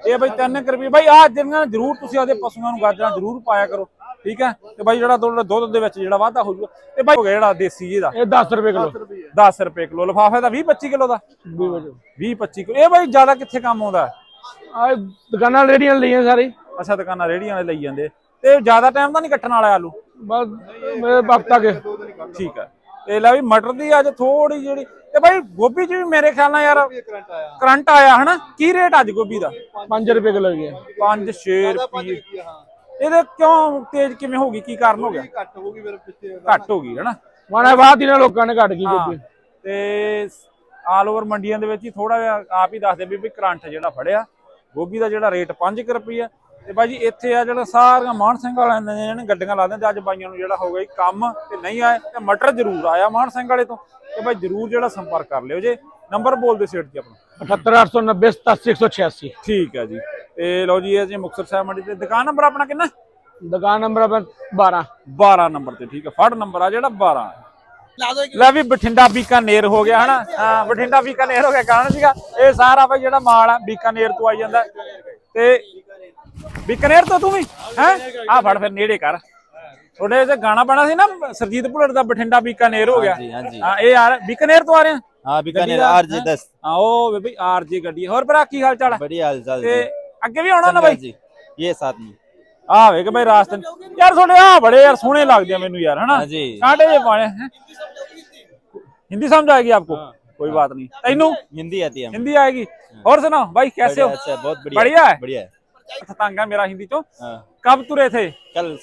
B: ਇਹ ਬਈ 3 ਰੁਪਏ। ਬਈ ਆ ਜਿਹੜੀਆਂ ਜਰੂਰ ਤੁਸੀਂ ਆਪਦੇ ਪਸ਼ੂਆਂ ਨੂੰ ਗਾਜਰਾਂ ਜਰੂਰ ਪਾਇਆ ਕਰੋ ਠੀਕ ਹੈ? ਤੇ ਬਾਈ ਜਿਹੜਾ ਤੁਹਾਡਾ ਦੁੱਧ ਦੇ ਵਿੱਚ ਜਿਹੜਾ ਵਾਧਾ ਹੋ ਜੂਗਾ ਤੇ ਬਾਈ ਹੋ ਗਿਆ ਜਿਹੜਾ ਦੇਸੀ ਇਹਦਾ
E: ਇਹ 10 ਰੁਪਏ ਕਿਲੋ।
B: 10 ਰੁਪਏ। ਕਿਲੋ। ਲਫਾਫੇ ਦਾ 20 25 ਕਿਲੋ ਦਾ? 20 25 ਕਿਲੋ। ਇਹ ਬਾਈ ਜ਼ਿਆਦਾ ਕਿੱਥੇ ਕੰਮ ਆਉਂਦਾ?
E: ਆ ਦੁਕਾਨਾਂ ਰੇੜੀਆਂ ਲਈਆਂ ਸਾਰੇ।
B: ਅੱਛਾ ਦੁਕਾਨਾਂ ਰੇੜੀਆਂ ਵਾਲੇ ਲਈ ਜਾਂਦੇ। ਤੇ ਜ਼ਿਆਦਾ ਟਾਈਮ ਤਾਂ ਨਹੀਂ ਕੱਟਣ ਵਾਲਾ ਆਲੂ?
E: ਬਸ ਮੇਰੇ ਵਕਤ ਕੇ।
B: ਠੀਕ ਹੈ। ਤੇ ਲੈ ਵੀ ਮਟਰ ਦੀ ਅੱਜ ਥੋੜੀ ਜਿਹੜੀ ਤੇ ਬਾਈ ਗੋਭੀ ਚ ਵੀ ਮੇਰੇ ਖਿਆਲ ਨਾਲ ਯਾਰ ਕਰੰਟ ਆਇਆ। ਹਨਾ? ਕੀ ਰੇਟ ਅੱਜ ਗੋਭੀ ਦਾ?
E: 5 ਰੁਪਏ ਕਿਲੋ ਗਿਆ
B: 5 6 ਰੁਪਏ। ਇਹਦੇ ਕਿਉਂ ਤੇਜ਼ ਕਿਵੇਂ ਹੋ ਗਈ? ਕੀ ਕਾਰਨ ਹੋ ਗਿਆ?
A: ਘੱਟ ਹੋ ਗਈ ਫਿਰ ਪਿੱਛੇ
B: ਘੱਟ ਹੋ ਗਈ ਹਨਾ?
E: ਮਾਣਾ ਬਾਅਦ ਇਹਨਾਂ ਲੋਕਾਂ ਨੇ ਘੱਟ ਗਈ
B: ਹਾਂ।
E: ਗੋਭੀ।
B: ਤੇ ਆਲ ਓਵਰ ਮੰਡੀਆਂ ਦੇ ਵਿੱਚ ਹੀ ਥੋੜਾ ਜਿਹਾ ਆਪ ਹੀ ਦੱਸਦੇ ਵੀ ਵੀ ਕਰੰਟ ਜਿਹੜਾ ਫੜਿਆ ਗੋਭੀ ਦਾ ਜਿਹੜਾ ਰੇਟ 5 ਰੁਪਏ ਤੇ ਬਾਈ ਜੀ ਇੱਥੇ ਆ ਜਿਹੜਾ ਸਾਰੀਆਂ ਮਾਨ ਸਿੰਘ ਵਾਲਿਆਂ ਨੇ ਜਿਹੜੇ ਗੱਡੀਆਂ ਲਾ ਦਿੰਦੇ ਅੱਜ ਬਾਈਆਂ ਨੂੰ ਜਿਹੜਾ ਹੋ ਗਿਆ ਜੀ ਕੰਮ ਤੇ ਨਹੀਂ ਆਏ ਤੇ ਮਟਰ ਜ਼ਰੂਰ ਆਇਆ ਮਾਨ ਸਿੰਘ ਵਾਲੇ ਤੋਂ ਤੇ ਬਾਈ ਜ਼ਰੂਰ ਜਿਹੜਾ ਸੰਪਰਕ ਕਰ ਲਿਓ ਜੇ। ਨੰਬਰ ਬੋਲ ਦੇ ਸੇਠ ਜੀ ਆਪਣਾ।
E: 78890 87186
B: ਠੀਕ ਹੈ ਜੀ। ਤੇ ਲਓ ਜੀ ਇਹ ਜੀ ਮੁਕਤਸਰ ਸਾਹਿਬ ਮੰਡੀ ਤੇ ਦੁਕਾਨ ਨੰਬਰ ਆਪਣਾ ਕਿੰਨਾ?
E: ਦੁਕਾਨ ਨੰਬਰ ਆਪਣਾ 12
B: 12 ਨੰਬਰ ਤੇ ਠੀਕ ਹੈ ਫੜ ਨੰਬਰ ਆ ਜਿਹੜਾ 12 ਲੈ ਵੀ ਬਠਿੰਡਾ ਬੀਕਾਨੇਰ ਹੋ ਗਿਆ ਹਨਾ? ਹਾਂ ਬਠਿੰਡਾ ਬੀਕਾਨੇਰ ਹੋ ਗਿਆ ਕਾਰਨ ਸੀਗਾ। ਇਹ ਸਾਰਾ ਬਈ ਜਿਹੜਾ ਮਾਲ ਆ ਬੀਕਾਨੇਰ ਤੋਂ ਆਈ ਜਾਂਦਾ। ਤੇ ਬੀਕਾਨੇਰ ਤੋਂ ਤੂੰ ਵੀ ਹੈ ਆ ਫੜ ਫਿਰ ਨੇੜੇ ਕਰ ਤੁਹਾਡੇ ਇਹ ਗਾਣਾ ਬਣਾ ਸੀ ਨਾ ਸਰਜੀਤ ਭੁੱਲਰ ਦਾ ਬਠਿੰਡਾ ਬੀਕਾਨੇਰ ਹੋ ਗਿਆ
F: ਹਾਂਜੀ, ਹਾਂਜੀ।
B: ਹਾਂ ਇਹ ਯਾਰ ਬੀਕਾਨੇਰ ਤੋਂ ਆ ਰਹੇ ਆ
F: हाँ बीकानेर
B: ਗੱਡੀ ਦਾ-
F: आर जी दस
B: ਹਾਂ ਉਹ ਬਈ ਆਰਜੀ ਗੱਡੀ ਹੋਰ ਭਰਾ ਕੀ ਹਾਲ ਚਾਲ ਹੈ
F: बढ़िया हाल चाल
B: ਤੇ
F: जी
B: ਅੱਗੇ ਵੀ ਆਉਣਾ ਨਾ
F: चंगा
B: ਬਾਈ
F: जी ये साथ में
B: ਆ ਵੇਖ ਬਈ ਰਾਸਤੇ ਯਾਰ ਤੁਹਾਡੇ ਆ ਬੜੇ ਯਾਰ ਸੋਹਣੇ ਲੱਗਦੇ ਆ ਮੈਨੂੰ ਯਾਰ ਹਨਾ
F: हाँ जी
B: ਕਾਂਟੇ ਜੇ ਪਾਣੇ ਹੈਂ? हिंदी समझ आएगी आपको कोई बात नहीं तेनू
F: हिंदी आती है हमें।
B: हिंदी आएगी और सुनाओ भाई कैसे
F: बढ़िया,
B: हो
F: अच्छा बहुत बढ़िया
B: बढ़िया है?
F: बढ़िया है
B: अच्छा, थतांगा मेरा हिंदी चो।
F: हाँ।
B: कब तुरे थे?
F: कल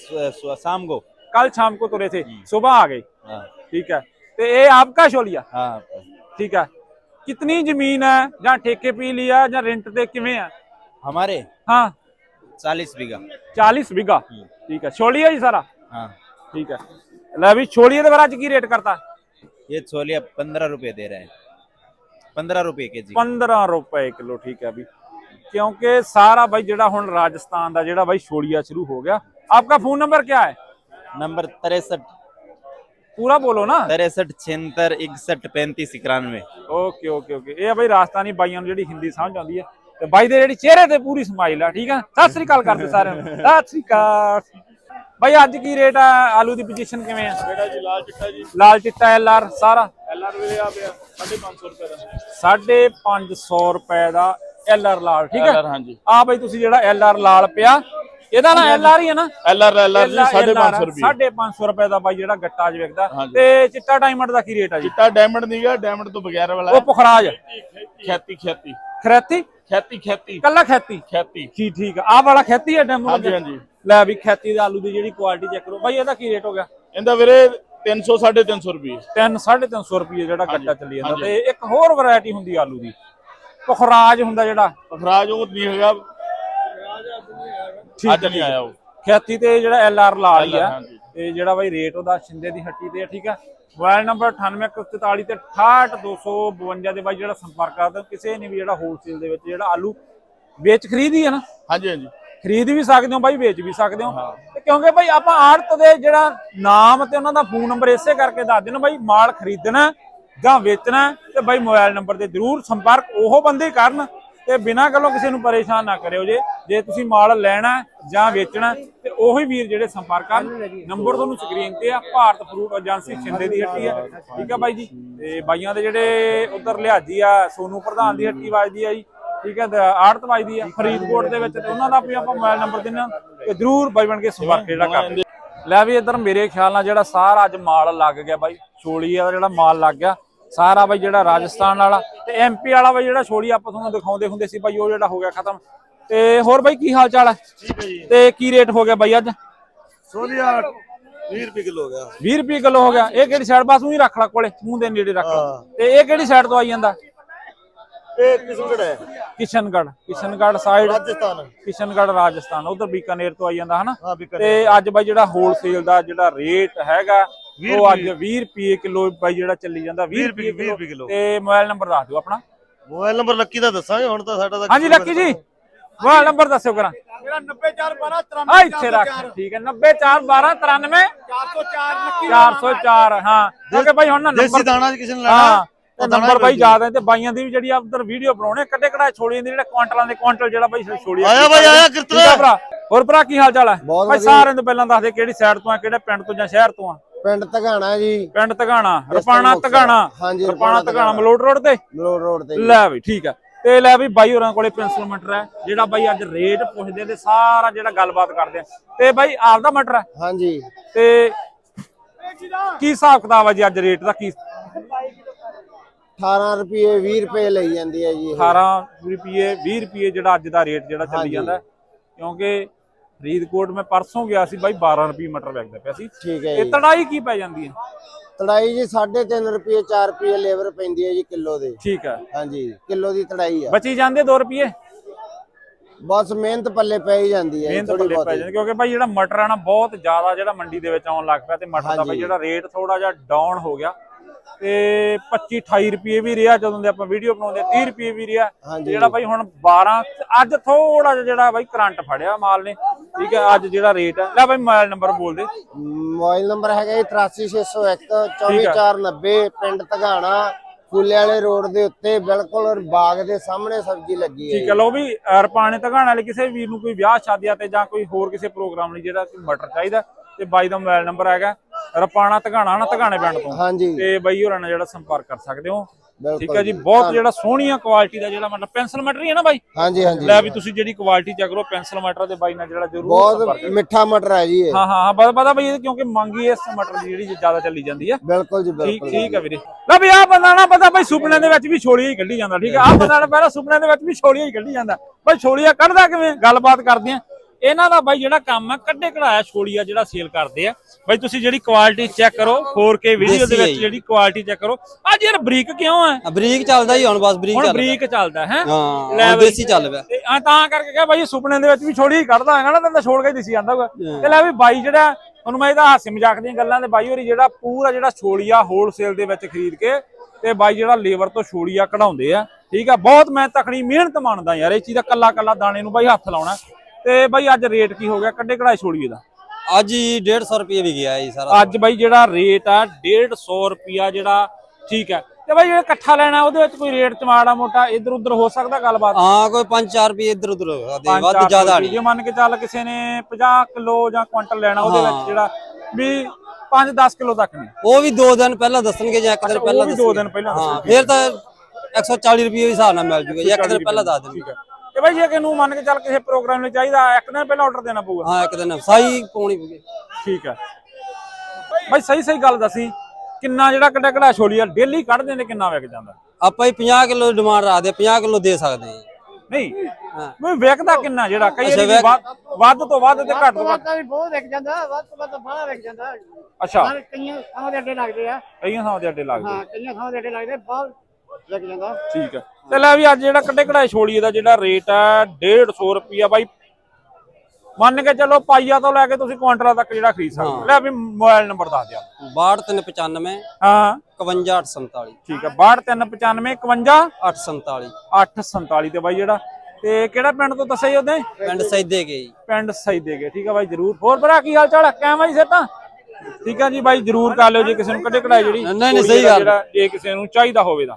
F: शाम को।
B: कल शाम को तुरे थे। हम्म। सुबह आ गई।
F: हाँ।
B: ठीक है। तो ये आपका शोलिया?
F: हाँ।
B: ठीक है। कितनी ज़मीन है जहाँ ठेके पी लिया जहाँ रेंट दे कि
F: हमारे?
B: हाँ।
F: चालीस बीघा।
B: चालीस बीघा। हम्म। ठीक है। छोलिया जी सारा? ठीक हाँ। है अभी छोड़िए तो बड़ा की रेट करता।
F: ये छोलिया पंद्रह रुपए दे रहे हैं। पंद्रह रुपए के जी।
B: पंद्रह रुपए किलो ठीक है अभी। ਕਿਉਂਕਿ ਸਾਰਾ ਬਾਈ ਜਿਹੜਾ ਹੁਣ ਰਾਜਸਥਾਨ ਦਾ ਜਿਹੜਾ ਬਾਈ ਛੋਲੀਆ ਸ਼ੁਰੂ ਹੋ ਗਿਆ आपका फोन नंबर क्या है
F: नंबर तिरसठ
B: पूरा बोलो ना
F: तिरसठ छिहत्तर इकसठ पैंतीस इक्यानवे
B: ਓਕੇ ਓਕੇ ਓਕੇ ਇਹ ਆ ਬਾਈ ਰਾਜਸਥਾਨੀ ਬਾਈਆਂ ਨੂੰ ਜਿਹੜੀ ਹਿੰਦੀ ਸਮਝ ਆਉਂਦੀ ਹੈ ਤੇ ਬਾਈ ਦੇ ਜਿਹੜੀ ਚਿਹਰੇ ਤੇ ਪੂਰੀ ਸਮਾਈਲ ਆ ਠੀਕ ਆ ਸਤਿ ਸ੍ਰੀ ਅਕਾਲ ਕਰਦੇ ਸਾਰਿਆਂ ਨੂੰ ਸਤਿ ਸ੍ਰੀ ਅਕਾਲ ਬਾਈ ਅੱਜ ਕੀ ਰੇਟ ਆ ਆਲੂ ਦੀ ਪੋਜੀਸ਼ਨ ਕਿਵੇਂ ਆ
A: ਬੇਟਾ ਜੀ ਲਾਲ ਚਿੱਟਾ ਜੀ
B: ਲਾਲ ਚਿੱਟਾ ਐਲ ਆਰ ਸਾਰਾ
A: ਐਲ ਆਰ ਵੇ ਆ ਪਿਆ 550 ਰੁਪਏ ਦਾ
B: 550 ਰੁਪਏ ਦਾ ਐਲ ਆਰ ਲਾਲ ਠੀਕ
A: LR
B: ਆ
A: ਹਾਂਜੀ।
B: ਆ ਬਾਈ ਤੁਸੀਂ ਜਿਹੜਾ ਐਲ ਆਰ ਲਾਲ ਪਿਆ ਇਹਦਾ ਨਾ ਐਲ ਆਰ ਹੀ ਹੈ ਨਾ?
A: ਐਲ ਆਰ ਐਲ ਆਰ ਜੀ 550 ਰੁਪਏ
B: 550 ਰੁਪਏ ਦਾ ਬਾਈ ਜਿਹੜਾ ਗੱਟਾ ਅੱਜ ਵਿਕਦਾ। ਤੇ ਚਿੱਟਾ ਡਾਇਮੰਡ ਦਾ ਕੀ ਰੇਟ ਆ ਜੀ?
A: ਚਿੱਟਾ ਡਾਇਮੰਡ ਨਹੀਂਗਾ ਡਾਇਮੰਡ ਤੋਂ ਬਗੈਰ ਵਾਲਾ
B: ਉਹ ਪੁਖਰਾਜ।
A: ਖੇਤੀ ਖੇਤੀ।
B: ਖਰੈਤੀ?
A: ਖੇਤੀ ਖੇਤੀ।
B: ਕੱਲਾ ਖੈਤੀ?
A: ਖੇਤੀ।
B: ਠੀਕ ਠੀਕ ਆ। ਆਹ ਵਾਲਾ ਖੈਤੀ ਹੈ ਡੈਮੋ
A: ਹਾਂਜੀ ਹਾਂਜੀ।
B: ਲੈ ਵੀ ਖੈਤੀ ਦੇ ਆਲੂ ਦੀ ਜਿਹੜੀ ਕੁਆਲਿਟੀ ਚੈੱਕ ਕਰੋ। ਬਾਈ ਇਹਦਾ ਕੀ ਰੇਟ ਹੋ ਗਿਆ?
A: ਇਹਦਾ ਵੀਰੇ 300 350 ਰੁਪਏ
B: 3 350 ਰੁਪਏ ਜਿਹੜਾ ਗੱਟਾ ਚੱਲੀ ਜਾਂਦਾ। ਤੇ ਇੱਕ ਹੋਰ ਵੈਰਾਈਟੀ ਹੁੰਦੀ ਆਲੂ ਦੀ। ਪੁਖਰਾਜ ਹੁੰਦਾ ਜਿਹੜਾ।
A: ਫਰਾਜ ਉਹ ਨਹੀਂ ਹੈਗਾ।
B: ਠੀਕ
A: ਅੱਜ ਨਹੀਂ ਆਇਆ ਉਹ।
B: ਖੈਤੀ ਤੇ ਜਿਹੜਾ ਐਲ ਆਰ ਹੀ
A: LR
B: ਆ। ਤੇ ਜਿਹੜਾ ਬਾਈ ਰੇਟ ਉਹਦਾ ਸ਼ਿੰਦੇ ਦੀ ਹੱਟੀ ਤੇ ਆ ਠੀਕ ਆ। ਮੋਬਾਈਲ ਨੰਬਰ 9844 ਤੇ 68252 ਦੇ ਬਾਈ ਜਿਹੜਾ ਸੰਪਰਕ ਕਰਦਾ ਕਿਸੇ ਨੇ ਵੀ ਜਿਹੜਾ ਹੋਲਸੇਲ ਦੇ ਵਿੱਚ ਜਿਹੜਾ ਆਲੂ ਵੇਚ ਖਰੀਦੀ ਹੈ ਨਾ।
A: ਹਾਂਜੀ ਹਾਂਜੀ।
B: ਖਰੀਦ ਵੀ ਸਕਦੇ ਹੋ ਬਾਈ ਵੇਚ ਵੀ ਸਕਦੇ ਹੋ। ਤੇ ਕਿਉਂਕਿ ਬਾਈ ਆਪਾਂ ਆੜਤ ਦੇ ਜਿਹੜਾ ਨਾਮ ਤੇ ਉਹਨਾਂ ਦਾ ਫੋਨ ਨੰਬਰ ਇਸੇ ਕਰਕੇ ਦੱਸ ਦੇਣ ਬਾਈ ਮਾਲ ਖਰੀਦਣਾ ਜਾਂ ਵੇਚਣਾ ਤੇ ਬਾਈ ਮੋਬਾਈਲ ਨੰਬਰ ਤੇ ਜਰੂਰ ਸੰਪਰਕ ਉਹ ਬੰਦੇ ਕਰਨ ਤੇ ਬਿਨਾਂ ਗੱਲੋਂ ਕਿਸੇ ਨੂੰ ਪਰੇਸ਼ਾਨ ਨਾ ਕਰਿਓ ਜੇ ਜੇ ਤੁਸੀਂ ਮਾਲ ਲੈਣਾ ਜਾਂ ਵੇਚਣਾ ਤੇ ਉਹੀ ਵੀਰ ਜਿਹੜੇ ਸੰਪਰਕ ਕਰਨ। ਨੰਬਰ ਤੁਹਾਨੂੰ ਸਕਰੀਨ ਤੇ ਆ, ਭਾਰਤ ਫਰੂਟ ਏਜੰਸੀ ਛਿੰਦੇ ਦੀ ਹੱਟੀ ਆ। ਠੀਕ ਆ ਬਾਈ ਜੀ? ਤੇ ਬਾਈਆਂ ਦੇ ਜਿਹੜੇ ਉਧਰ ਲਿਹਾਜੀ ਆ, ਸੋਨੂ ਪ੍ਰਧਾਨ ਦੀ ਹੱਟੀ ਵੱਜਦੀ ਆ ਜੀ। ਠੀਕ ਹੈ ਆੜਤ ਵੱਜਦੀ ਆ, ਫਰੀਦਕੋਟ ਦੇ ਵਿੱਚ ਤੇ ਉਹਨਾਂ ਦਾ ਵੀ ਆਪਾਂ ਮੋਬਾਈਲ ਨੰਬਰ ਦਿੰਨਾ ਤੇ ਜਰੂਰ ਬਾਈ ਬਣ ਕੇ ਸੰਪਰਕ ਜਿਹੜਾ ਕਰ ਲੈ ਵੀ ਇਧਰ ਮੇਰੇ ਖਿਆਲ ਨਾਲ ਜਿਹੜਾ ਸਾਰਾ ਅੱਜ ਮਾਲ ਲੱਗ ਗਿਆ ਬਾਈ ਛੋਲੀਆ ਦਾ ਜਿਹੜਾ ਮਾਲ ਲੱਗ ਗਿਆ ਸਾਰਾ ਬਾਈ ਜਿਹੜਾ ਰਾਜਸਥਾਨ ਵਾਲਾ ਤੇ ਐਮਪੀ ਵਾਲਾ ਬਾਈ ਜਿਹੜਾ ਛੋਲੀ ਆਪਾਂ ਤੁਹਾਨੂੰ ਦਿਖਾਉਂਦੇ ਹੁੰਦੇ ਸੀ ਬਾਈ ਉਹ ਜਿਹੜਾ ਹੋ ਗਿਆ ਖਤਮ। ਤੇ ਹੋਰ ਬਾਈ ਕੀ ਹਾਲ ਚਾਲ ਹੈ?
E: ਠੀਕ ਹੈ ਜੀ।
B: ਤੇ ਕੀ ਰੇਟ ਹੋ ਗਿਆ ਬਾਈ ਅੱਜ?
E: ਸੋਨੀਆ 20 ਰੁਪਏ ਕਿਲੋ ਹੋ ਗਿਆ।
B: 20 ਰੁਪਏ ਕਿਲੋ ਹੋ ਗਿਆ। ਇਹ ਕਿਹੜੀ ਸਾਈਡ ਬਸ ਉਹੀ ਰੱਖ ਲੈ ਕੋਲੇ ਮੂੰਹ ਦੇ ਨੇੜੇ ਰੱਖ ਲੈ। ਤੇ ਇਹ ਕਿਹੜੀ ਸਾਈਡ ਤੋਂ ਆਈ ਜਾਂਦਾ?
E: ਇਹ ਕਿਸਮਗੜ ਹੈ?
B: ਕਿਸ਼ਨਗੜ ਕਿਸ਼ਨਗੜ ਸਾਈਡ
E: ਰਾਜਸਥਾਨ।
B: ਕਿਸ਼ਨਗੜ ਰਾਜਸਥਾਨ। ਉਧਰ ਬੀਕਾਨੇਰ ਤੋਂ ਆਈ ਜਾਂਦਾ ਹਨਾ?
E: ਹਾਂ ਵੀ
B: ਤੇ ਅੱਜ ਬਾਈ ਜਿਹੜਾ ਹੋਲਸੇਲ ਦਾ ਜਿਹੜਾ ਰੇਟ ਹੈਗਾ ਉਹ ਅੱਜ 20 ਰੁਪਏ ਕਿਲੋ ਬਾਈ ਜਿਹੜਾ ਚੱਲੀ ਜਾਂਦਾ 20 ਰੁਪਏ
E: ਰੁਪਏ ਕਿਲੋ।
B: ਤੇ ਮੋਬਾਈਲ ਨੰਬਰ ਦੱਸ ਦਿਓ ਆਪਣਾ।
E: ਮੋਬਾਈਲ ਨੰਬਰ ਲੱਕੀ ਦਾ ਦੱਸਾਂਗੇ ਹੁਣ ਤਾਂ ਸਾਡਾ ਤਾਂ
B: ਹਾਂਜੀ ਲੱਕੀ ਜੀ। ਮੋਬਾਈਲ ਨੰਬਰ ਦੱਸਿਓ ਕਰਾਂ
A: ਮੇਰਾ 9412
B: ਆ ਇੱਥੇ ਰੱਖ। ਠੀਕ ਹੈ 9041293
A: 404
B: 404 ਹਾਂ। ਕਿਉਂਕਿ ਬਾਈ ਹੁਣ ਨਾ
E: ਦੇਸੀ
B: ਨੰਬਰ
E: ਦਾਣਾ ਕਿਸੇ ਨੇ ਲੈਣਾ?
B: ਹਾਂ। ਤੇ ਨੰਬਰ ਬਾਈ ਯਾਦ ਹੈ ਤੇ ਬਾਈਆਂ ਦੀ ਵੀ ਜਿਹੜੀ ਆ ਉਧਰ ਵੀਡੀਓ ਬਣਾਉਣੇ ਕੱਡੇ ਕਢਾਏ ਛੋਲੀਆਂ ਦੀ ਜਿਹੜਾ ਕੁਆਂਟਲਾਂ ਦੇ ਕੁਆਂਟਲ ਜਿਹੜਾ ਬਾਈ ਛੋਲੀ
E: ਆਇਆ ਬਾਈ, ਆਇਆ ਕੀਰਤਨ।
B: ਆ ਭਰਾ। ਹੋਰ ਭਰਾ ਕੀ ਹਾਲ ਚਾਲ ਹੈ ਬਾਈ। ਸਾਰਿਆਂ ਤੋਂ ਪਹਿਲਾਂ ਦੱਸ ਦੇ ਕਿਹੜੀ ਸਾਈਡ ਤੋਂ ਆ ਕਿਹੜੇ ਪਿੰਡ ਤੋਂ ਜਾਂ ਸ਼ਹਿਰ ਤੋਂ ਆ?
G: ਪਿੰਡ ਧਗਾਣਾ ਜੀ।
B: ਪਿੰਡ ਤਗਾਣਾ ਰਪਾਣਾ। ਤਗਾਣਾ
G: ਹਾਂਜੀ,
B: ਰਪਾਣਾ ਤਗਾਣਾ
G: ਤਗਾਣਾ।
B: ਮਲੋਟ ਰੋਡ ਤੇ?
G: ਮਲੋੜ ਰੋਡ ਤੇ।
B: ਲੈ ਬਈ ਠੀਕ ਆ। ਤੇ ਲੈ ਵੀ ਬਾਈ ਹੋਰਾਂ ਕੋਲੇ ਪੈਨਸਲ ਮਟਰ ਹੈ ਜਿਹੜਾ ਬਾਈ ਅੱਜ ਰੇਟ ਪੁੱਛਦੇ ਤੇ ਸਾਰਾ ਜਿਹੜਾ ਗੱਲਬਾਤ ਕਰਦੇ ਆ। ਤੇ ਬਾਈ ਆਪਦਾ ਮਟਰ ਹੈ
G: ਹਾਂਜੀ।
B: ਤੇ ਕੀ ਹਿਸਾਬ ਕਿਤਾਬ ਹੈ ਜੀ ਅੱਜ ਰੇਟ ਦਾ? ਕੀ?
G: 18 ਰੁਪਏ 20 ਰੁਪਏ ਲਈ ਜਾਂਦੀ ਹੈ ਜੀ ਇਹ।
B: 18 ਰੁਪਏ 20 ਰੁਪਏ ਜਿਹੜਾ ਅੱਜ ਦਾ ਰੇਟ ਜਿਹੜਾ ਚੱਲੀ
G: ਹਾਂਜੀ।
B: ਜਾਂਦਾ ਹੈ। ਕਿਉਂਕਿ ਫਰੀਦਕੋਟ ਮੈਂ ਪਰਸੋਂ ਗਿਆ ਸੀ ਬਾਈ 12 ਰੁਪਏ ਮਟਰ ਵਿਕਦਾ ਪਿਆ ਸੀ।
G: ਠੀਕ ਹੈ
B: ਇਹ
G: ਜੀ।
B: ਤੜਾਈ ਕੀ ਪੈ ਜਾਂਦੀ ਹੈ?
G: ਤੜਾਈ ਜੀ 3.5 ਰੁਪਏ 4 ਰੁਪਏ ਲੇਬਰ ਪੈਂਦੀ ਹੈ ਜੀ ਕਿਲੋ ਦੇ।
B: ਠੀਕ ਹੈ।
G: ਹਾਂਜੀ ਕਿਲੋ ਦੀ ਤੜਾਈ ਆ।
B: ਬਚੀ ਜਾਂਦੇ 2 ਰੁਪਏ?
G: ਬਸ ਮਿਹਨਤ ਪੱਲੇ ਪੈ ਹੀ ਜਾਂਦੀ ਹੈ
B: ਮਿਹਨਤ
G: ਥੋੜੀ
B: ਪੱਲੇ ਪੈ
G: ਬਹੁਤ।
B: ਜਾਂਦੀ ਕਿਉਂਕਿ ਬਾਈ ਜਿਹੜਾ ਮਟਰ ਆ ਨਾ ਬਹੁਤ ਜ਼ਿਆਦਾ ਜਿਹੜਾ ਮੰਡੀ ਦੇ ਵਿੱਚ ਆਉਣ ਲੱਗ ਪਿਆ ਤੇ ਮਟਰ ਦਾ
G: ਹਾਂਜੀ।
B: ਜਿਹੜਾ ਰੇਟ ਥੋੜਾ ਜਿਹਾ ਡਾਊਨ ਹੋ ਗਿਆ। ਤੇ 25 28 ਰੁਪਏ ਵੀ ਰਿਹਾ ਜਦੋਂ ਦੇ ਆਪਾਂ ਵੀਡੀਓ ਬਣਾਉਂਦੇ ਆ, 30 ਰੁਪਏ ਵੀ ਰਿਹਾ। ਜਿਹੜਾ ਬਾਈ ਹੁਣ 12 ਅੱਜ ਥੋੜਾ ਜਿਹਾ ਜਿਹੜਾ ਬਾਈ ਕਰੰਟ ਫੜਿਆ ਮਾਲ ਨੇ। ਠੀਕ ਹੈ ਅੱਜ ਜਿਹੜਾ ਰੇਟ ਹੈ ਲੈ ਬਾਈ ਮੋਬਾਈਲ ਨੰਬਰ ਬੋਲ ਦੇ।
G: ਮੋਬਾਈਲ ਨੰਬਰ ਹੈਗਾ ਜੀ 83601 24490 ਪਿੰਡ ਧਗਾਣਾ ਫੁੱਲੇ ਵਾਲੇ ਰੋਡ ਦੇ ਉੱਤੇ ਬਿਲਕੁਲ ਬਾਗ ਦੇ ਸਾਹਮਣੇ ਸਬਜ਼ੀ ਲੱਗੀ ਹੈ
B: ਠੀਕ ਹੈ ਲਓ ਵੀ ਰਪਾਣੇ ਤਗਾਣ ਵਾਲੇ ਕਿਸੇ ਵੀਰ ਨੂੰ ਕੋਈ ਵਿਆਹ ਸ਼ਾਦੀਆਂ ਤੇ ਜਾਂ ਕੋਈ ਹੋਰ ਕਿਸੇ ਪ੍ਰੋਗਰਾਮ ਲਈ ਜਿਹੜਾ ਮਟਰ ਚਾਹੀਦਾ ਤੇ ਬਾਈ ਦਾ ਮੋਬਾਈਲ ਨੰਬਰ ਹੈਗਾ। ਰਪਾਣਾ ਤਗਾਣਾ ਨਾ ਤਗਾਣੇ ਪਿੰਡ ਤੋਂ।
G: ਹਾਂਜੀ।
B: ਤੇ ਬਾਈ ਹੋਰਾਂ ਨਾਲ ਜਿਹੜਾ ਸੰਪਰਕ ਕਰ ਸਕਦੇ ਹੋ।
G: ਬਿਲਕੁਲ
B: ਠੀਕ ਹੈ ਜੀ। ਬਹੁਤ ਜਿਹੜਾ ਸੋਹਣੀਆਂ ਕੁਆਲਿਟੀ ਦਾ ਜਿਹੜਾ ਮਤਲਬ ਪੈਨਸਲ ਮਟਰ ਹੀ ਹੈ ਨਾ ਬਾਈ?
G: ਹਾਂਜੀ ਹਾਂਜੀ।
B: ਲੈ ਵੀ ਤੁਸੀਂ ਜਿਹੜੀ ਕੁਆਲਿਟੀ ਚੈੱਕ ਕਰੋ ਪੈਨਸਲ ਮਟਰ ਦੇ ਬਾਈ ਨਾਲ ਜਿਹੜਾ ਜ਼ਰੂਰ
G: ਬਹੁਤ
B: ਸੰਪਰਕ।
G: ਮਿੱਠਾ ਮਟਰ ਹੈ ਜੀ ਇਹ।
B: ਹਾਂ ਹਾਂ ਹਾਂ ਪਤਾ ਪਤਾ ਬਾਈ ਇਹ ਕਿਉਂਕਿ ਮੰਗੀ ਇਸ ਮਟਰ ਦੀ ਜਿਹੜੀ ਜ਼ਿਆਦਾ ਚੱਲੀ ਜਾਂਦੀ ਹੈ।
G: ਬਿਲਕੁਲ ਜੀ
B: ਠੀਕ
G: ਬਿਲਕੁਲ।
B: ਠੀਕ ਹੈ ਵੀਰੇ। ਲੈ ਵੀ ਆਹ ਬੰਦਾ ਨਾ ਪਤਾ ਬਾਈ ਸੁਪਨੇ ਦੇ ਵਿੱਚ ਵੀ ਛੋਲੀਆਂ ਹੀ ਕੱਢੀ ਜਾਂਦਾ ਠੀਕ ਹੈ? ਆਹ ਬੰਦਾ ਨਾ ਪਹਿਲਾਂ ਸੁਪਨੇ ਦੇ ਵਿੱਚ ਵੀ ਛੋਲੀਆਂ ਹੀ ਕੱਢੀ ਜਾਂਦਾ। ਬਾਈ ਛੋਲੀਆਂ ਕੱਢਦਾ ਕਿਵੇਂ? ਗੱਲਬਾਤ ਕਰਦੇ ਆ ਇਹਨਾਂ ਦਾ ਬਾਈ ਜਿਹੜਾ ਕੰਮ ਹੈ ਕੱਢੇ ਕਢਾਇਆ ਛੋਲੀਆ ਜਿਹੜਾ ਸੇਲ ਕਰਦੇ ਆ। ਬਾਈ ਤੁਸੀਂ ਜਿਹੜੀ ਕੁਆਲਿਟੀ ਚੈੱਕ ਕਰੋ 4K ਵੀਡੀਓ ਦੇ ਵਿੱਚ। ਜਿਹੜੀ ਕੁਆਲਿਟੀ ਚੈੱਕ ਕਰੋ। ਅੱਜ ਯਾਰ ਬਰੀਕ ਕਿਉਂ
H: ਆ? ਬਰੀਕ ਚੱਲਦਾ ਹੀ ਹੁਣ ਬਸ ਬਰੀਕ
B: ਹੁਣ
H: ਚੱਲਦਾ।
B: ਬਰੀਕ ਚੱਲਦਾ ਹੈ?
H: ਹਾਂ ਹੁਣ। ਦੇਸੀ ਚੱਲ ਪਿਆ।
B: ਤੇ ਆ ਤਾਂ ਕਰਕੇ ਕਿਹਾ ਬਾਈ ਸੁਪਨੇ ਦੇ ਵਿੱਚ ਵੀ ਛੋੜੀ ਹੀ ਕੱਢਦਾ ਹੈਗਾ ਨਾ ਤੈਨੂੰ ਛੋੜ ਕੇ ਦਿਸੀ ਜਾਂਦਾ ਹੋਊਗਾ। ਤੇ ਲੈ ਵੀ ਬਾਈ ਜਿਹੜਾ ਤੁਹਾਨੂੰ ਮੈਂ ਇਹਦਾ ਹਾਸੇ ਮਜ਼ਾਕ ਦੀਆਂ ਗੱਲਾਂ ਦੇ ਬਾਈ ਹੋਰੀ ਜਿਹੜਾ ਪੂਰਾ ਜਿਹੜਾ ਛੋਲੀਆ ਹੋਲਸੇਲ ਦੇ ਵਿੱਚ ਖਰੀਦ ਕੇ ਤੇ ਬਾਈ ਜਿਹੜਾ ਲੇਬਰ ਤੋਂ ਛੋਲੀਆ ਕਢਾਉਂਦੇ ਆ। ਠੀਕ ਆ ਬਹੁਤ ਮੈਂ ਤਕੜੀ ਮਿਹਨਤ ਮੰਨਦਾ ਯਾਰ ਇਹ ਚੀਜ਼ ਦਾ ਕੱਲਾ ਕੱਲਾ ਦਾਣੇ ਨੂੰ ਬਾਈ ਹੱਥ ਲਾਉਣਾ। ਤੇ ਬਾਈ ਅੱਜ ਰੇਟ ਕੀ ਹੋ ਗਿਆ? ਕੱਢੇ ਕਢਾਈ ਛੋਲੀਏ ਦਾ।
H: ਅੱਜ ਹੀ 150 ਰੁਪਏ ਵੀ ਗਿਆ ਜੀ ਸਾਰਾ।
B: ਅੱਜ ਬਾਈ ਜਿਹੜਾ ਰੇਟ ਆ 150 ਰੁਪਿਆ ਜਿਹੜਾ ਠੀਕ ਹੈ। ਤੇ ਬਾਈ ਜਿਹੜਾ ਇਕੱਠਾ ਲੈਣਾ ਉਹਦੇ ਵਿੱਚ ਕੋਈ ਰੇਟ ਚ ਮਾੜਾ ਮੋਟਾ ਇੱਧਰ ਉੱਧਰ ਹੋ ਸਕਦਾ ਗੱਲਬਾਤ?
H: ਹਾਂ ਕੋਈ 5-4 ਰੁਪਏ ਇੱਧਰ ਉੱਧਰ ਹੋਗਾ ਦੇ
B: ਪੰਜ
H: ਵੱਧ
B: ਚਾਰ
H: ਜ਼ਿਆਦਾ ਨਹੀਂ।
B: ਜੇ ਮੰਨ ਕੇ ਚੱਲ ਕਿਸੇ ਨੇ 50 ਕਿਲੋ ਜਾਂ ਕੁਇੰਟਲ ਲੈਣਾ ਉਹਦੇ ਵਿੱਚ
H: ਹਾਂ।
B: ਜਿਹੜਾ ਵੀ 5-10 ਕਿਲੋ ਤੱਕ ਨਹੀਂ
H: ਉਹ ਵੀ 2 ਦਿਨ ਪਹਿਲਾਂ ਦੱਸਣਗੇ ਜਾਂ ਇੱਕ ਦਿਨ
B: ਉਹ
H: ਪਹਿਲਾਂ
B: ਵੀ ਦੋ। ਦਿਨ ਪਹਿਲਾਂ
H: ਹਾਂ
B: ਦੱਸਣਗੇ।
H: ਫਿਰ ਤਾਂ 140 ਰੁਪਏ ਦੇ ਹਿਸਾਬ ਨਾਲ ਮਿਲ ਜੂਗਾ ਜਾਂ ਇੱਕ ਦਿਨ ਪਹਿਲਾਂ ਦੱਸ
B: ਠੀਕ
H: ਦੇਣਗੇ
B: ਹੈ। ਤੇ ਬਾਈ ਜੇ ਕਿਨੂੰ ਮੰਨ ਕੇ ਚੱਲ ਕਿਸੇ ਪ੍ਰੋਗਰਾਮ ਲਈ ਚਾਹੀਦਾ ਇੱਕ ਦਿਨ ਪਹਿਲਾਂ ਆਰਡਰ ਦੇਣਾ ਪਊਗਾ।
H: ਹਾਂ ਇੱਕ ਦਿਨ ਸਾਈ ਪਾਉਣੀ ਪਊਗੀ।
B: ਠੀਕ ਹੈ। ਬਾਈ ਸਹੀ ਸਹੀ ਗੱਲ ਦੱਸੀ ਕਿੰਨਾ ਜਿਹੜਾ ਕੱਢਾ ਕਢਾ ਛੋਲੀ ਆ ਡੇਲੀ ਕੱਢਦੇ ਨੇ ਕਿੰਨਾ ਵਿਕ ਜਾਂਦਾ?
H: ਆਪਾਂ ਹੀ 50 ਕਿਲੋ ਡਿਮਾਂਡ ਰੱਖਦੇ ਆ, 50 ਕਿਲੋ ਦੇ ਸਕਦੇ ਹਾਂ।
B: ਨਹੀਂ
H: ਹਾਂ।
B: ਮੈਂ ਵਿਕਦਾ ਕਿੰਨਾ ਜਿਹੜਾ? ਕਈ ਵਾਰੀ ਵੱਧ ਵੱਧ ਤੋਂ ਵੱਧ ਤੇ ਘੱਟ ਤੋਂ ਘੱਟ।
I: ਵੀ ਬਹੁਤ ਵਿਕ ਜਾਂਦਾ ਵੱਧ ਤੋਂ ਵੱਧ ਬਾਹਲਾ ਵਿਕ ਜਾਂਦਾ।
B: ਅੱਛਾ।
I: ਕਈਆਂ ਥਾਵਾਂ ਦੇ ਅੱਡੇ ਲੱਗਦੇ ਆ।
B: ਕਈਆਂ ਥਾਵਾਂ ਤੇ ਅੱਡੇ ਲੱਗਦੇ।
I: ਹਾਂ ਕਈਆਂ ਥਾਵਾਂ ਦੇ ਅੱਡੇ ਲੱਗਦੇ ਬਹੁਤ ਵਿਕ ਜਾਂਦਾ।
B: ਠੀਕ ਹੈ ਤੇ ਲੈ ਵੀ ਅੱਜ ਜਿਹੜਾ ਕੱਢੇ ਕਢਾਈ ਛੋਲੀਏ ਦਾ ਜਿਹੜਾ ਰੇਟ ਹੈ 150 ਰੁਪਿਆ ਬਾਈ। ਮੰਨ ਕੇ ਚੱਲੋ ਪਾਈਆ ਤੋਂ ਲੈ ਕੇ ਤੁਸੀਂ ਕੁਆਂਟਲਾਂ ਤੱਕ ਜਿਹੜਾ ਖਰੀਦ ਸਕਦੇ ਹੋ। ਲੈ ਵੀ ਮੋਬਾਈਲ ਨੰਬਰ ਦੱਸ ਦਿਓ।
H: 6295
B: ਹਾਂ।
H: 51847
B: ਠੀਕ ਹੈ 62395 51
H: 847
B: 847 ਤੇ ਬਾਈ ਜਿਹੜਾ ਤੇ ਕਿਹੜਾ ਪਿੰਡ ਤੋਂ ਦੱਸਿਆ ਜੀ ਉਹਦੇ
H: ਪਿੰਡ ਸੈਦੇ ਗਏ ਜੀ।
B: ਪਿੰਡ ਸੈਦੇਗੇ ਠੀਕ ਆ ਬਾਈ ਜਰੂਰ। ਹੋਰ ਭਰਾ ਕੀ ਹਾਲ ਚਾਲ ਹੈ ਕਿਵੇਂ ਜੀ ਸੇਤਾ ਠੀਕ ਆ ਜੀ ਬਾਈ ਜਰੂਰ ਕਰ ਲਿਓ ਜੇ ਕਿਸੇ ਨੂੰ ਕੱਢੇ ਕਢਾਈ ਜਿਹੜੀ
H: ਨਹੀਂ, ਨਹੀਂ, ਸਹੀ
B: ਦਾ
H: ਗੱਲ।
B: ਜਿਹੜਾ ਜੇ ਕਿਸੇ ਨੂੰ ਚਾਹੀਦਾ ਹੋਵੇ ਤਾਂ।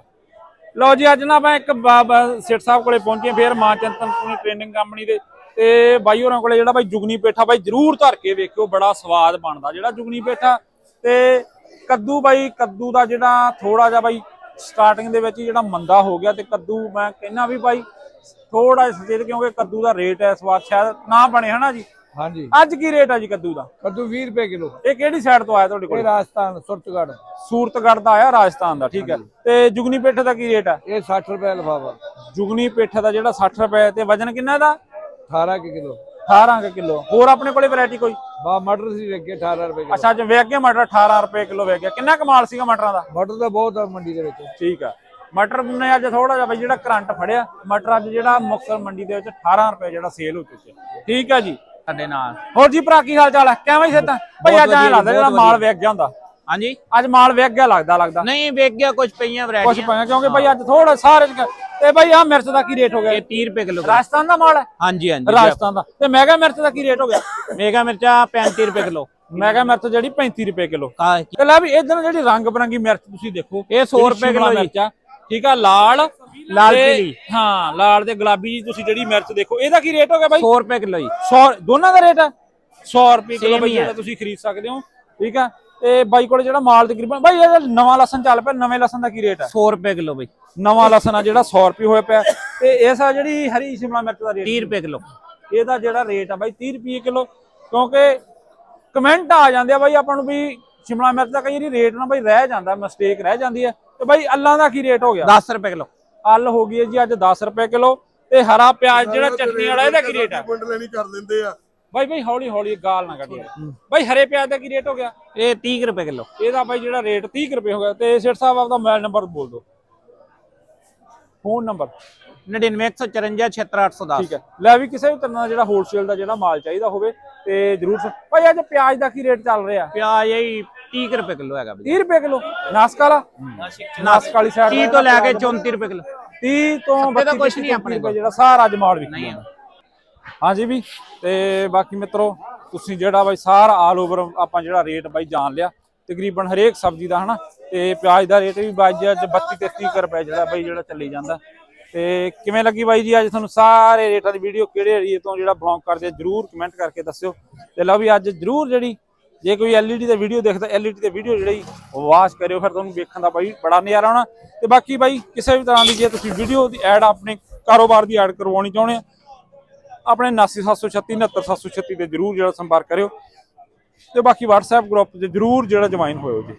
B: ਲਓ ਜੀ, ਅੱਜ ਨਾ ਮੈਂ ਇੱਕ ਬਾਬਾ ਸੇਠ ਸਾਹਿਬ ਕੋਲੇ ਪਹੁੰਚੇ ਫੇਰ ਮਾਂ ਚੰਤਨ ਪੂਰੀ ਟ੍ਰੇਨਿੰਗ ਕੰਪਨੀ ਦੇ। ਤੇ ਬਾਈ ਹੋਰਾਂ ਕੋਲੇ ਜਿਹੜਾ ਬਾਈ ਜੁਗਨੀ ਪੇਠਾ ਬਾਈ ਜਰੂਰ ਧਰ ਕੇ ਵੇਖਿਓ, ਬੜਾ ਸਵਾਦ ਬਣਦਾ ਜਿਹੜਾ ਜੁਗਨੀ ਪੇਠਾ। ਤੇ ਕੱਦੂ ਬਾਈ, ਕੱਦੂ ਦਾ ਜਿਹੜਾ ਥੋੜਾ ਜਿਹਾ ਬਾਈ ਸਟਾਰਟਿੰਗ ਦੇ ਵਿੱਚ ਹੀ ਜਿਹੜਾ ਮੰਦਾ ਹੋ ਗਿਆ, ਤੇ ਕੱਦੂ ਮੈਂ ਕਹਿੰਦਾ ਵੀ ਬਾਈ ਥੋੜਾ ਜਿਹਾ ਕਿਉਂਕਿ ਕੱਦੂ ਦਾ ਰੇਟ ਇਸ ਵਾਰ ਸ਼ਾਇਦ ਨਾ ਬਣੇ ਹਨਾ ਜੀ?
A: ਹਾਂਜੀ।
B: ਅੱਜ ਕੀ ਰੇਟ ਆ ਜੀ ਕੱਦੂ ਦਾ?
A: ਕੱਦੂ 20 ਰੁਪਏ ਕਿਲੋ।
B: ਇਹ ਕਿਹੜੀ ਸਾਈਡ ਤੋਂ ਆਇਆ ਤੁਹਾਡੇ
A: ਇਹ
B: ਕੋਲ
A: ਰਾਜਸਥਾਨ ਸੁਰਤਗੜ
B: ਸੂਰਤਗੜ੍ਹ ਦਾ ਆਇਆ ਰਾਜਸਥਾਨ ਦਾ ਠੀਕ ਹੈ। ਤੇ ਜੁਗਨੀ ਪੇਠੇ ਦਾ ਕੀ ਰੇਟ ਆ?
A: ਇਹ 60 ਰੁਪਏ ਲਫਾਫਾ।
B: ਜੁਗਨੀ ਪੇਠੇ ਦਾ ਜਿਹੜਾ 60 ਰੁਪਏ ਤੇ ਵਜਨ ਕਿੰਨਾ ਦਾ
A: 18 ਕਿ ਕਿਲੋ।
B: 18 ਕੁ ਕਿਲੋ। ਹੋਰ ਆਪਣੇ ਕੋਲੇ ਵੈਰਾਈਟੀ ਕੋਈ?
A: ਬਾ ਮਟਰ ਸੀ ਵੇਖੇ 18 ਰੁਪਏ
B: ਅੱਛਾ ਅੱਜ ਵੇਚ ਗਿਆ ਮਟਰ 18 ਰੁਪਏ ਕਿਲੋ ਵੇਚ ਗਿਆ। ਕਿੰਨਾ ਕਮਾਲ ਸੀਗਾ ਮਟਰਾਂ ਦਾ?
A: ਮਟਰ ਤਾਂ ਬਹੁਤ ਆ ਮੰਡੀ ਦੇ ਵਿੱਚ।
B: ਠੀਕ ਆ। ਮਟਰ ਨੇ ਅੱਜ ਥੋੜਾ ਜਿਹਾ ਬਈ ਜਿਹੜਾ ਕਰੰਟ ਫੜਿਆ ਮਟਰ ਅੱਜ ਜਿਹੜਾ ਮੁਕਤਸਰ ਮੰਡੀ ਦੇ ਵਿੱਚ 18 ਰੁਪਏ ਜਿਹੜਾ ਸੇਲ ਹੋ ਚੁੱਕਿਆ। ਠੀਕ ਆ ਜੀ?
F: ਸਾਡੇ ਨਾਲ।
B: ਹੋਰ ਜੀ ਭਰਾ ਕੀ ਹਾਲ ਚਾਲ ਹੈ ਕਿਵੇਂ ਸੇਤਾ ਭਈ ਅੱਜ ਐਂ ਲੱਗਦਾ ਜਿਹੜਾ ਮਾਲ ਵੇਚ ਗਿਆ ਹੁੰਦਾ।
F: ਹਾਂਜੀ?
B: ਅੱਜ ਮਾਲ ਵੇਚ ਗਿਆ ਲੱਗਦਾ ਲੱਗਦਾ।
F: ਨਹੀਂ ਵੇਚ ਗਿਆ ਕੁਝ ਪਈਆਂ ਵੈਰਾਈਟੀਆਂ।
B: ਪਾਇਆ ਕਿਉਂਕਿ ਭਾਈ ਅੱਜ ਥੋੜਾ ਸਾਰੇ ਤੇ ਭਾਈ ਆ ਮਿਰਚ ਦਾ ਕੀ ਰੇਟ ਹੋ ਗਿਆ?
F: ਇਹ 30 ਰੁਪਏ ਕਿਲੋ
B: ਰਾਜਸਥਾਨ ਦਾ ਮਾਲ ਹੈ?
F: ਹਾਂਜੀ ਹਾਂਜੀ।
B: ਰਾਜਸਥਾਨ ਦਾ। ਤੇ ਮੈਗਾ ਮਿਰਚ ਦਾ ਕੀ ਰੇਟ ਹੋ ਗਿਆ?
F: ਮੇਗਾ ਮਿਰਚਾ 35 ਰੁਪਏ ਕਿਲੋ।
B: ਮੈਗਾ ਮਿਰਚ ਜਿਹੜੀ 35 ਰੁਪਏ ਕਿਲੋ। ਤੇ ਲੈ ਵੀ ਇਧਰ ਜਿਹੜੀ ਰੰਗ ਬਰੰਗੀ ਮਿਰਚ ਤੁਸੀਂ ਦੇਖੋ
F: ਇਹ 100
B: ਜਿਹੜੀ
F: ਰੁਪਏ ਕਿਲੋ।
B: ਮਿਰਚ ਠੀਕ ਆ ਲਾਲ
F: ਲਾਲ
B: ਤੇ-
F: ਪੀਲੀ।
B: ਹਾਂ ਲਾਲ ਤੇ ਗੁਲਾਬੀ ਜੀ ਤੁਸੀਂ ਜਿਹੜੀ ਮਿਰਚ ਦੇਖੋ। ਇਹਦਾ ਕੀ ਰੇਟ ਹੋ ਗਿਆ ਬਾਈ?
F: 100 ਰੁਪਏ ਕਿਲੋ ਜੀ।
B: 100 ਦੋਨਾਂ ਦਾ ਰੇਟ ਹੈ 100 ਰੁਪਏ ਕਿਲੋ
F: Same
B: ਬਾਈ
F: ਹੀ।
B: ਜਿਹੜਾ ਤੁਸੀਂ ਖਰੀਦ ਸਕਦੇ ਹੋ ਠੀਕ ਆ? ਤੇ ਬਾਈ ਕੋਲ ਜਿਹੜਾ ਮਾਲ ਤਕਰੀਬਨ ਬਾਈ ਇਹ ਨਵਾਂ ਲਸਣ ਚੱਲ ਪਿਆ ਨਵੇਂ ਲਸਣ ਦਾ ਕੀ ਰੇਟ ਹੈ
F: 100 ਰੁਪਏ ਕਿਲੋ ਬਈ।
B: ਨਵਾਂ ਲਸਣ ਆ ਜਿਹੜਾ 100 ਰੁਪਏ ਹੋਇਆ ਪਿਆ। ਤੇ ਇਸ ਆ ਜਿਹੜੀ ਹਰੀ ਸ਼ਿਮਲਾ ਮਿਰਚ ਦਾ ਰੇਟ
F: 30 ਰੁਪਏ ਕਿਲੋ।
B: ਇਹਦਾ ਜਿਹੜਾ ਰੇਟ ਆ ਬਾਈ 30 ਰੁਪਏ ਕਿਲੋ। ਕਿਉਂਕਿ ਕਮੈਂਟ ਆ ਜਾਂਦੇ ਆ ਬਾਈ ਆਪਾਂ ਨੂੰ ਵੀ ਸ਼ਿਮਲਾ ਮਿਰਚ ਦਾ ਕਈ ਵਾਰੀ ਰੇਟ ਨਾ ਬਾਈ ਰਹਿ ਜਾਂਦਾ ਮਿਸਟੇਕ ਰਹਿ ਜਾਂਦੀ ਹੈ ਤੇ ਬਾਈ ਅੱਲਾਂ ਦਾ ਕੀ ਰੇਟ ਹੋ ਗਿਆ?
F: 10 ਰੁਪਏ ਕਿਲੋ।
B: ਅੱਲ ਹੋ ਗਈ ਹੈ ਜੀ ਅੱਜ 10 ਰੁਪਏ ਕਿਲੋ ਤੇ ਹਰਾ ਪਿਆਜ਼ ਜਿਹੜਾ ਚਟਨੀ ਵਾਲਾ ਇਹਦਾ ਕੀ ਰੇਟ ਆ
E: ਲੈਣੀ ਕਰ ਦਿੰਦੇ ਆ।
B: ਬਾਈ ਬਾਈ ਹੌਲੀ ਹੌਲੀ ਗਾਲ ਨਾ ਕੱਢੀ ਬਾਈ ਹਰੇ ਪਿਆਜ਼ ਦਾ ਕੀ ਰੇਟ ਹੋ ਗਿਆ?
F: ਇਹ 30 ਰੁਪਏ ਕਿਲੋ।
B: ਇਹਦਾ ਬਾਈ ਜਿਹੜਾ ਰੇਟ 30 ਕੁ ਰੁਪਏ ਹੋ ਗਿਆ ਤੇ ਸੇਠ ਸਾਹਿਬ ਆਪਦਾ ਮੋਬਾਈਲ ਨੰਬਰ ਬੋਲ ਦਿਓ। Phone number.
F: 9914476810
B: ਠੀਕ ਹੈ। ਲੈ ਵੀ ਕਿਸੇ ਵੀ ਤਰ੍ਹਾਂ ਦਾ ਜਿਹੜਾ ਹੋਲਸੇਲ ਦਾ ਜਿਹੜਾ ਮਾਲ ਚਾਹੀਦਾ ਹੋਵੇ ਤੇ ਜਰੂਰ ਸ- ਭਾਈ ਅੱਜ ਪਿਆਜ਼ ਦਾ ਕੀ ਰੇਟ ਚੱਲ ਰਿਹਾ?
F: ਪਿਆਜ਼ ਇਹ 30 ਰੁਪਏ ਕਿਲੋ ਹੈਗਾ ਬਈ।
B: 30 ਰੁਪਏ ਕਿਲੋ? ਨਾਸਕ ਵਾਲਾ ਨਾਸਕ ਵਾਲੀ ਸਾਈਡ
F: 30 ਤੋਂ ਲੈ ਕੇ 34 ਰੁਪਏ ਕਿਲੋ।
B: 30 ਤੋਂ
F: ਸੱਤੇ ਦਾ
B: 32
F: ਕੁਛ ਨਹੀਂ ਆਪਣੇ ਕੋਲ।
B: ਜਿਹੜਾ ਸਾਰਾ ਅੱਜ ਮਾਲ ਵਿਕ
F: ਨਹੀਂ
B: ਜਾਂਦਾ ਹਾਂਜੀ ਵੀ ਤੇ ਬਾਕੀ ਮਿੱਤਰੋ ਤੁਸੀਂ ਜਿਹੜਾ ਬਾਈ ਸਾਰਾ ਆਲ ਓਵਰ ਆਪਾਂ ਜਿਹੜਾ ਰੇਟ ਬਾਈ ਜਾਣ ਲਿਆ ਤਕਰੀਬਨ ਹਰੇਕ ਸਬਜ਼ੀ ਦਾ ਹਨਾ ਤੇ ਪਿਆਜ਼ ਦਾ ਰੇਟ ਵੀ ਬਾਈ ਜੀ ਅੱਜ 32 33 ਕੁ ਰੁਪਏ ਜਿਹੜਾ ਬਾਈ ਜਿਹੜਾ ਚੱਲੀ ਜਾਂਦਾ। ਤੇ ਕਿਵੇਂ ਲੱਗੀ ਬਾਈ ਜੀ? ਅੱਜ ਤੁਹਾਨੂੰ ਸਾਰੇ ਰੇਟਾਂ ਦੀ ਵੀਡੀਓ ਕਿਹੜੇ ਏਰੀਏ ਤੋਂ ਜਿਹੜਾ ਬਲੌਂਗ ਕਰਦੇ ਜਰੂਰ ਕਮੈਂਟ ਕਰਕੇ ਦੱਸਿਓ। ਤੇ ਲਓ ਵੀ ਅੱਜ ਜਰੂਰ ਜਿਹੜੀ ਜੇ ਕੋਈ LED ਤੇ ਵੀਡੀਓ ਦੇਖਦਾ, LED ਤੇ ਵੀਡੀਓ ਜਿਹੜੀ ਵਾਚ ਕਰਿਓ, ਫਿਰ ਤੁਹਾਨੂੰ ਵੇਖਣ ਦਾ ਬਾਈ ਬੜਾ ਨਜ਼ਾਰਾ ਆਉਣਾ। ਤੇ ਬਾਕੀ ਬਾਈ, ਕਿਸੇ ਵੀ ਤਰ੍ਹਾਂ ਦੀ ਜੇ ਤੁਸੀਂ ਵੀਡੀਓ ਦੀ ਐਡ ਆਪਣੇ ਕਾਰੋਬਾਰ ਦੀ ਐਡ ਕਰਵਾਉਣੀ ਚਾਹੁੰਦੇ ਆ, ਆਪਣੇ 90736 99736 ਤੇ ਜਰੂਰ ਜਿਹੜਾ ਸੰਪਰਕ ਕਰਿਓ। ਤੇ ਬਾਕੀ WhatsApp ਗਰੁੱਪ 'ਚ ਜਰੂਰ ਜਿਹੜਾ ਜੁਆਇਨ ਹੋਇਓ ਜੀ।